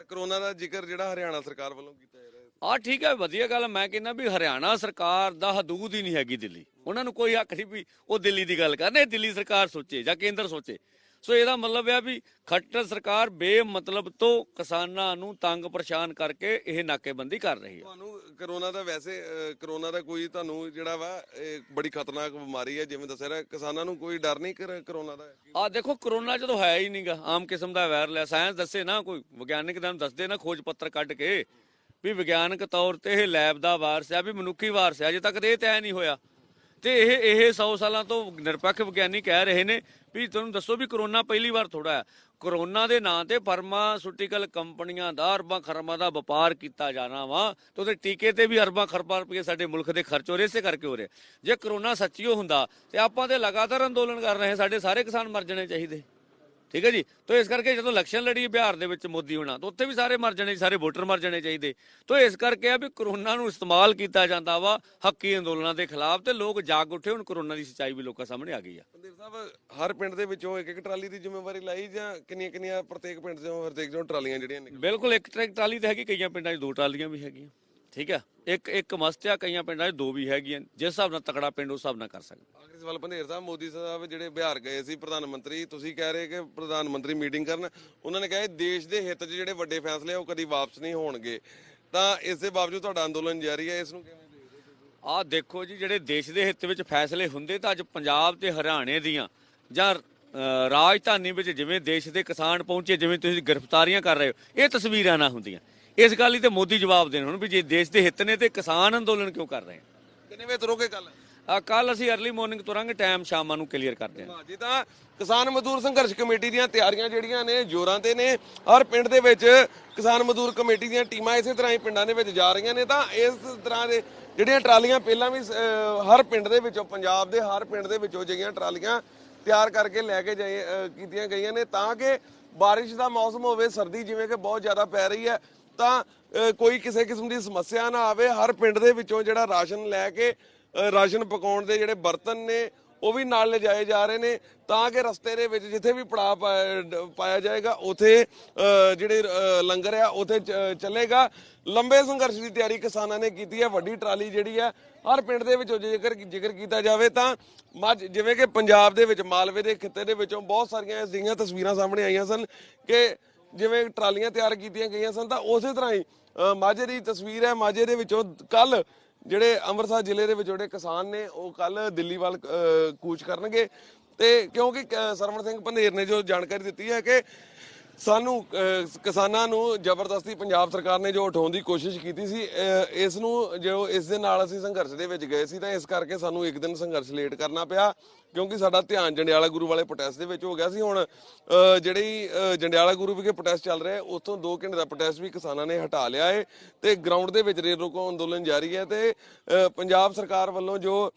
ਬਟ ਕਰੋਨਾ ਦਾ ਜ਼ਿਕਰ ਜਿਹੜਾ ਹਰਿਆਣਾ ਸਰਕਾਰ ਵੱਲੋਂ ਕੀਤਾ ਜਾ ਰਿਹਾ ਹੈ। ਆ ਠੀਕ ਹੈ, ਵਧੀਆ ਗੱਲ, ਮੈਂ ਕਹਿੰਦਾ ਵੀ ਹਰਿਆਣਾ ਸਰਕਾਰ ਦਾ ਹਦੂਦ ਹੀ ਨਹੀਂ ਹੈਗੀ ਦਿੱਲੀ। ਉਹਨਾਂ ਨੂੰ ਕੋਈ ਹੱਕ ਨਹੀਂ ਵੀ ਉਹ ਦਿੱਲੀ ਦੀ ਗੱਲ ਕਰਨ ਇਹ ਦਿੱਲੀ ਸਰਕਾਰ ਸੋਚੇ ਜਾਂ ਕੇਂਦਰ ਸੋਚੇ। ਸੋ ਇਹਦਾ ਮਤਲਬ ਹੈ ਵੀ ਖੱਟਰ ਸਰਕਾਰ ਬੇਮਤਲਬ ਤੋਂ ਕਿਸਾਨਾਂ ਨੂੰ ਤੰਗ ਪਰੇਸ਼ਾਨ ਕਰਕੇ ਇਹ ਨਾਕੇਬੰਦੀ ਕਰ ਰਹੀ ਹੈ। ਤੁਹਾਨੂੰ ਕਰੋਨਾ ਦਾ ਵੈਸੇ ਕਰੋਨਾ ਦਾ ਕੋਈ ਤੁਹਾਨੂੰ ਜਿਹੜਾ ਵਾ ਇਹ ਬੜੀ ਖਤਰਨਾਕ ਬਿਮਾਰੀ ਹੈ ਜਿਵੇਂ ਦੱਸਿਆ ਰਿਹਾ ਕਿਸਾਨਾਂ ਨੂੰ ਕੋਈ ਡਰ ਨਹੀਂ ਕਰ- ਕਰੋਨਾ ਦਾ? ਆ ਦੇਖੋ ਕਰੋਨਾ ਜਦੋਂ ਹੈ ਹੀ ਨਹੀਂਗਾ ਆਮ ਕਿਸਮ ਦਾ ਵਾਇਰਲ ਹੈ ਸਾਇੰਸ ਦੱਸੇ ਨਾ ਕੋਈ ਵਿਗਿਆਨਿਕ ਦਾ ਦੱਸਦੇ ਨਾ ਖੋਜ ਪੱਤਰ ਕੱਢ ਕੇ ਵੀ ਵਿਗਿਆਨਕ ਤੌਰ ਤੇ ਇਹ ਲੈਬ ਦਾ ਵਾਰਸ ਹੈ ਵੀ ਮਨੁੱਖੀ ਵਾਰਸ ਹੈ ਅਜੇ ਤੱਕ ਇਹ ਤੈਅ ਨਹੀਂ ਹੋਇਆ। ਤੇ ਇਹ ਇਹ 100 ਸਾਲਾਂ ਤੋਂ ਨਿਰਪੱਖ ਵਿਗਿਆਨੀ ਕਹਿ ਰਹੇ ਨੇ ਵੀ ਤੁਹਾਨੂੰ ਦੱਸੋ ਵੀ ਕਰੋਨਾ ਪਹਿਲੀ ਵਾਰ ਥੋੜਾ ਹੈ। ਕਰੋਨਾ ਦੇ ਨਾਂ ਤੇ ਫਾਰਮਾਸੂਟੀਕਲ ਕੰਪਨੀਆਂ ਦਾ ਅਰਬਾਂ ਖਰਬਾਂ ਦਾ ਵਪਾਰ ਕੀਤਾ ਜਾਣਾ ਵਾ ਤੇ ਉਹਦੇ ਟੀਕੇ ਤੇ ਵੀ ਅਰਬਾਂ ਖਰਬਾਂ ਰੁਪਏ ਸਾਡੇ ਮੁਲਕ ਦੇ ਖਰਚ ਹੋ ਰਹੇ, ਇਸੇ ਕਰਕੇ ਹੋ ਰਹੇ। ਜੇ ਕਰੋਨਾ ਸੱਚੀਓ ਹੁੰਦਾ ਤੇ ਆਪਾਂ ਤੇ ਲਗਾਤਾਰ ਅੰਦੋਲਨ ਕਰ ਰਹੇ ਸਾਡੇ ਸਾਰੇ ਕਿਸਾਨ ਮਰ ਜਾਣੇ ਚਾਹੀਦੇ। ਠੀਕ ਹੈ ਜੀ? ਤਾਂ ਇਸ ਕਰਕੇ ਜਦੋਂ ਇਲੈਕਸ਼ਨ ਲੜੀ ਬਿਹਾਰ ਦੇ ਵਿੱਚ ਮੋਦੀ ਹੋਣਾ ਤਾਂ ਉੱਥੇ ਵੀ ਸਾਰੇ ਮਰ ਜਾਣੇ ਸਾਰੇ ਵੋਟਰ ਮਰ ਜਾਣੇ ਚਾਹੀਦੇ। ਤਾਂ ਇਸ ਕਰਕੇ ਆ ਵੀ ਕਰੋਨਾ ਨੂੰ ਇਸਤੇਮਾਲ ਕੀਤਾ ਜਾਂਦਾ ਵਾ ਹੱਕੀ ਅੰਦੋਲਨਾਂ ਦੇ ਖਿਲਾਫ ਤੇ ਲੋਕ ਜਾਗ ਉੱਠੇ ਹੁਣ ਕਰੋਨਾ ਦੀ ਸੱਚਾਈ ਵੀ ਲੋਕਾਂ ਸਾਹਮਣੇ ਆ ਗਈ ਆ। ਪੰਦੇਰ ਸਾਹਿਬ ਹਰ ਪਿੰਡ ਦੇ ਵਿੱਚੋਂ ਇੱਕ ਇੱਕ ਟਰਾਲੀ ਦੀ ਜ਼ਿੰਮੇਵਾਰੀ ਲਾਈ ਜਾਂ ਕਿੰਨੀਆਂ ਕਿੰਨੀਆਂ ਪ੍ਰਤੇਕ ਪਿੰਡ ਤੋਂ ਹਰਤੇਕ ਤੋਂ ਟਰਾਲੀਆਂ ਜਿਹੜੀਆਂ ਨਿਕਲ ਬਿਲਕੁਲ ਇੱਕ ਟਰੈਕ ਟਰਾਲੀ ਤੇ ਹੈਗੀ ਕਈਆਂ ਪਿੰਡਾਂ 'ਚ ਦੋ ਟਰਾਲੀਆਂ ਵੀ ਹੈਗੀਆਂ। ਠੀਕ ਆ ਇੱਕ ਇੱਕ ਮਸਤਿਆ ਕਈਆਂ ਪਿੰਡਾਂ 'ਚ ਦੋ ਵੀ ਹੈਗੀਆਂ। ਜਿਸ ਹਿਸਾਬ ਨਾਲ ਤਕੜਾ ਪਿੰਡ ਉਸ ਹਿਸਾਬ ਨਾਲ ਕਰ ਸਕਦਾ। ਆਖਰੀ ਸਵਾਲ ਪੰਦੇਰ ਸਾਹਿਬ ਮੋਦੀ ਸਾਹਿਬ ਜਿਹੜੇ ਬਿਹਾਰ ਗਏ ਸੀ ਪ੍ਰਧਾਨ ਮੰਤਰੀ ਤੁਸੀਂ ਕਹਿ ਰਹੇ ਕਿ ਪ੍ਰਧਾਨ ਮੰਤਰੀ ਮੀਟਿੰਗ ਕਰਨ ਉਹਨਾਂ ਨੇ ਕਿਹਾ ਦੇਸ਼ ਦੇ ਹਿੱਤ 'ਚ ਜਿਹੜੇ ਵੱਡੇ ਫੈਸਲੇ ਆ ਉਹ ਕਦੀ ਵਾਪਸ ਨਹੀਂ ਹੋਣਗੇ। ਤਾਂ ਇਸ ਦੇ ਬਾਵਜੂਦ ਤੁਹਾਡਾ ਅੰਦੋਲਨ ਜਾਰੀ ਹੈ ਇਸ ਨੂੰ ਕਿਵੇਂ ਦੇਖਦੇ ਹੋ ਆਹ ਦੇਖੋ ਜੀ ਜਿਹੜੇ ਦੇਸ਼ ਦੇ ਹਿੱਤ ਵਿੱਚ ਫੈਸਲੇ ਹੁੰਦੇ ਤਾਂ ਅੱਜ ਪੰਜਾਬ ਤੇ ਹਰਿਆਣੇ ਦੀਆਂ ਜਾਂ ਰਾਜਧਾਨੀ ਵਿੱਚ ਜਿਵੇਂ ਦੇਸ਼ ਦੇ ਕਿਸਾਨ ਪਹੁੰਚੇ ਜਿਵੇਂ ਤੁਸੀਂ ਗ੍ਰਿਫਤਾਰੀਆਂ ਕਰ ਰਹੇ ਹੋ ਇਹ ਤਸਵੀਰਾਂ ਨਾ ਹੁੰਦੀਆਂ। ਇਸ ਗੱਲ ਹੀ ਤੇ ਮੋਦੀ ਜਵਾਬ ਦੇਣ ਹੁਣ ਵੀ ਜੇ ਦੇਸ਼ ਦੇ ਹਿੱਤ ਨੇ ਤੇ ਕਿਸਾਨ ਅੰਦੋਲਨ ਕਿਉਂ ਕਰ ਰਹੇ ਕਿੰਨੇ ਵਜੇ ਤੁਰੋਗੇ ਕੱਲ ਆ ਕੱਲ ਅਸੀਂ अर्ਲੀ ਮਾਰਨਿੰਗ ਤੁਰਾਂਗੇ ਟਾਈਮ ਸ਼ਾਮਾਂ ਨੂੰ ਕਲੀਅਰ ਕਰਦੇ ਹਾਂ। ਜੀ ਤਾਂ ਕਿਸਾਨ ਮਜ਼ਦੂਰ ਸੰਘਰਸ਼ ਕਮੇਟੀ ਦੀਆਂ ਤਿਆਰੀਆਂ ਜਿਹੜੀਆਂ ਨੇ ਜ਼ੋਰਾਂ ਤੇ ਨੇ। ਹਰ ਪਿੰਡ ਦੇ ਵਿੱਚ ਕਿਸਾਨ ਮਜ਼ਦੂਰ ਕਮੇਟੀ ਦੀਆਂ ਟੀਮਾਂ ਇਸੇ ਤਰ੍ਹਾਂ ਹੀ ਪਿੰਡਾਂ ਦੇ ਵਿੱਚ ਜਾ ਰਹੀਆਂ ਨੇ। ਤਾਂ ਇਸ ਤਰ੍ਹਾਂ ਦੇ ਜਿਹੜੀਆਂ ਟਰਾਲੀਆਂ ਪਹਿਲਾਂ ਵੀ ਹਰ ਪਿੰਡ ਦੇ ਵਿੱਚੋਂ ਪੰਜਾਬ ਦੇ ਹਰ ਪਿੰਡ ਦੇ ਵਿੱਚੋਂ ਜਿਹੜੀਆਂ ਟਰਾਲੀਆਂ ਤਿਆਰ ਕਰਕੇ ਲੈ ਕੇ ਜਾਈ ਅਹ, ਕੀਤੀਆਂ ਗਈਆਂ ਨੇ। ਤਾਂ ਕਿ ਬਾਰਿਸ਼ ਦਾ ਮੌਸਮ ਹੋਵੇ ਸਰਦੀ ਜਿਵੇਂ ਕਿ ਬਹੁਤ ਜ਼ਿਆਦਾ ਪੈ ਰਹੀ ਹੈ ਤਾਂ ਕੋਈ ਕਿਸੇ ਕਿਸਮ ਦੀ ਸਮੱਸਿਆ ਨਾ ਆਵੇ। ਹਰ ਪਿੰਡ ਦੇ ਵਿੱਚੋਂ ਜਿਹੜਾ ਰਾਸ਼ਨ ਲੈ ਕੇ ਰਾਸ਼ਨ ਪਕਾਉਣ ਦੇ ਜਿਹੜੇ ਬਰਤਨ ਨੇ, ਉਹ ਵੀ ਨਾਲ ਲਿਜਾਏ ਜਾ ਰਹੇ ਨੇ। ਤਾਂ ਕਿ ਰਸਤੇ ਦੇ ਵਿੱਚ ਜਿੱਥੇ ਵੀ ਪੜਾਅ ਪਾਇਆ ਪਾਇਆ ਜਾਏਗਾ, ਉਥੇ ਜਿਹੜੇ ਲੰਗਰ ਆ, ਉਥੇ ਚੱਲੇਗਾ। ਲੰਬੇ ਸੰਘਰਸ਼ ਦੀ ਤਿਆਰੀ ਕਿਸਾਨਾਂ ਨੇ ਕੀਤੀ ਹੈ। ਵੱਡੀ ਟਰਾਲੀ ਜਿਹੜੀ ਹੈ, ਹਰ ਪਿੰਡ ਦੇ ਵਿੱਚੋਂ ਜੇਕਰ, ਜ਼ਿਕਰ ਕੀਤਾ ਜਾਵੇ ਤਾਂ ਮੱਝ, ਜਿਵੇਂ ਕਿ ਪੰਜਾਬ ਦੇ ਵਿੱਚ, ਮਾਲਵੇ ਦੇ ਖਿੱਤੇ ਦੇ ਵਿੱਚੋਂ ਬਹੁਤ ਸਾਰੀਆਂ ਅਜਿਹੀਆਂ ਤਸਵੀਰਾਂ ਸਾਹਮਣੇ ਆਈਆਂ ਸਨ ਕਿ ਜਿਵੇਂ ਟਰਾਲੀਆਂ ਤਿਆਰ ਕੀਤੀਆਂ ਗਈਆਂ ਸਨ, ਤਾਂ ਉਸੇ ਤਰ੍ਹਾਂ ਹੀ ਮਾਝੇ ਦੀ ਤਸਵੀਰ ਹੈ, ਮਾਝੇ ਦੇ ਵਿੱਚੋਂ ਕੱਲ ਜਿਹੜੇ ਅੰਮ੍ਰਿਤਸਰ ਜ਼ਿਲ੍ਹੇ ਦੇ ਵਿੱਚ ਜਿਹੜੇ ਕਿਸਾਨ ਨੇ, ਉਹ ਕੱਲ ਦਿੱਲੀ ਵੱਲ ਕੂਚ ਕਰਨਗੇ। ਤੇ ਕਿਉਂਕਿ ਸਰਵਣ ਸਿੰਘ ਪੰਧੇਰ ਨੇ ਜੋ ਜਾਣਕਾਰੀ ਦਿੱਤੀ ਹੈ ਕਿ ਸਾਨੂੰ ਕਿਸਾਨਾਂ ਨੂੰ ਜ਼ਬਰਦਸਤੀ ਪੰਜਾਬ ਸਰਕਾਰ ਨੇ ਜੋ ਉਠਾਉਣ ਦੀ ਕੋਸ਼ਿਸ਼ ਕੀਤੀ ਸੀ ਇਸ ਨੂੰ, ਜੋ ਇਸ ਦੇ ਨਾਲ ਅਸੀਂ ਸੰਘਰਸ਼ ਦੇ ਵਿੱਚ ਗਏ ਸੀ, ਤਾਂ ਇਸ ਕਰਕੇ ਸਾਨੂੰ ਇੱਕ ਦਿਨ ਸੰਘਰਸ਼ ਲੇਟ ਕਰਨਾ ਪਿਆ। ਕਿਉਂਕਿ ਸਾਡਾ ਧਿਆਨ ਜੰਡਿਆਲਾ ਗੁਰੂ ਵਾਲੇ ਪ੍ਰੋਟੈਸਟ ਦੇ ਵਿੱਚ ਹੋ ਗਿਆ ਸੀ। ਹੁਣ ਜਿਹੜੀ ਜੰਡਿਆਲਾ ਗੁਰੂ ਵਿਖੇ ਪ੍ਰੋਟੈਸਟ ਚੱਲ ਰਿਹਾ ਉੱਥੋਂ 2 ਘੰਟੇ ਦਾ ਪ੍ਰੋਟੈਸਟ ਵੀ ਕਿਸਾਨਾਂ ਨੇ ਹਟਾ ਲਿਆ ਹੈ ਤੇ ਗਰਾਊਂਡ ਦੇ ਵਿੱਚ ਰੇਲ ਰੋਕੋ ਅੰਦੋਲਨ ਜਾਰੀ ਹੈ ਤੇ ਪੰਜਾਬ ਸਰਕਾਰ ਵੱਲੋਂ ਜੋ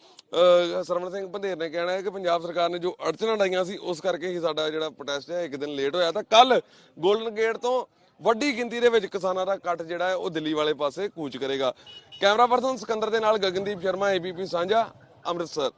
ਸਰਵਣ ਸਿੰਘ ਪੰਧੇਰ ਨੇ ਕਹਿਣਾ ਹੈ ਕਿ ਪੰਜਾਬ ਸਰਕਾਰ ਨੇ ਜੋ ਅੜਚਨਾਂ ਡਾਈਆਂ ਸੀ, ਉਸ ਕਰਕੇ ਹੀ ਸਾਡਾ ਜਿਹੜਾ ਪ੍ਰੋਟੈਸਟ ਹੈ, ਇੱਕ ਦਿਨ ਲੇਟ ਹੋਇਆ ਤਾਂ ਕੱਲ ਗੋਲਡਨ ਗੇਟ ਤੋਂ ਵੱਡੀ ਗਿਣਤੀ ਦੇ ਵਿੱਚ ਕਿਸਾਨਾਂ ਦਾ ਇਕੱਠ ਜਿਹੜਾ ਹੈ, ਉਹ ਦਿੱਲੀ ਵਾਲੇ ਪਾਸੇ ਕੂਚ ਕਰੇਗਾ। ਕੈਮਰਾ ਪਰਸਨ ਸਿਕੰਦਰ ਦੇ ਨਾਲ ਗਗਨਦੀਪ ਸ਼ਰਮਾ ਏਬੀਪੀ ਸਾਂਝਾ, ਅੰਮ੍ਰਿਤਸਰ।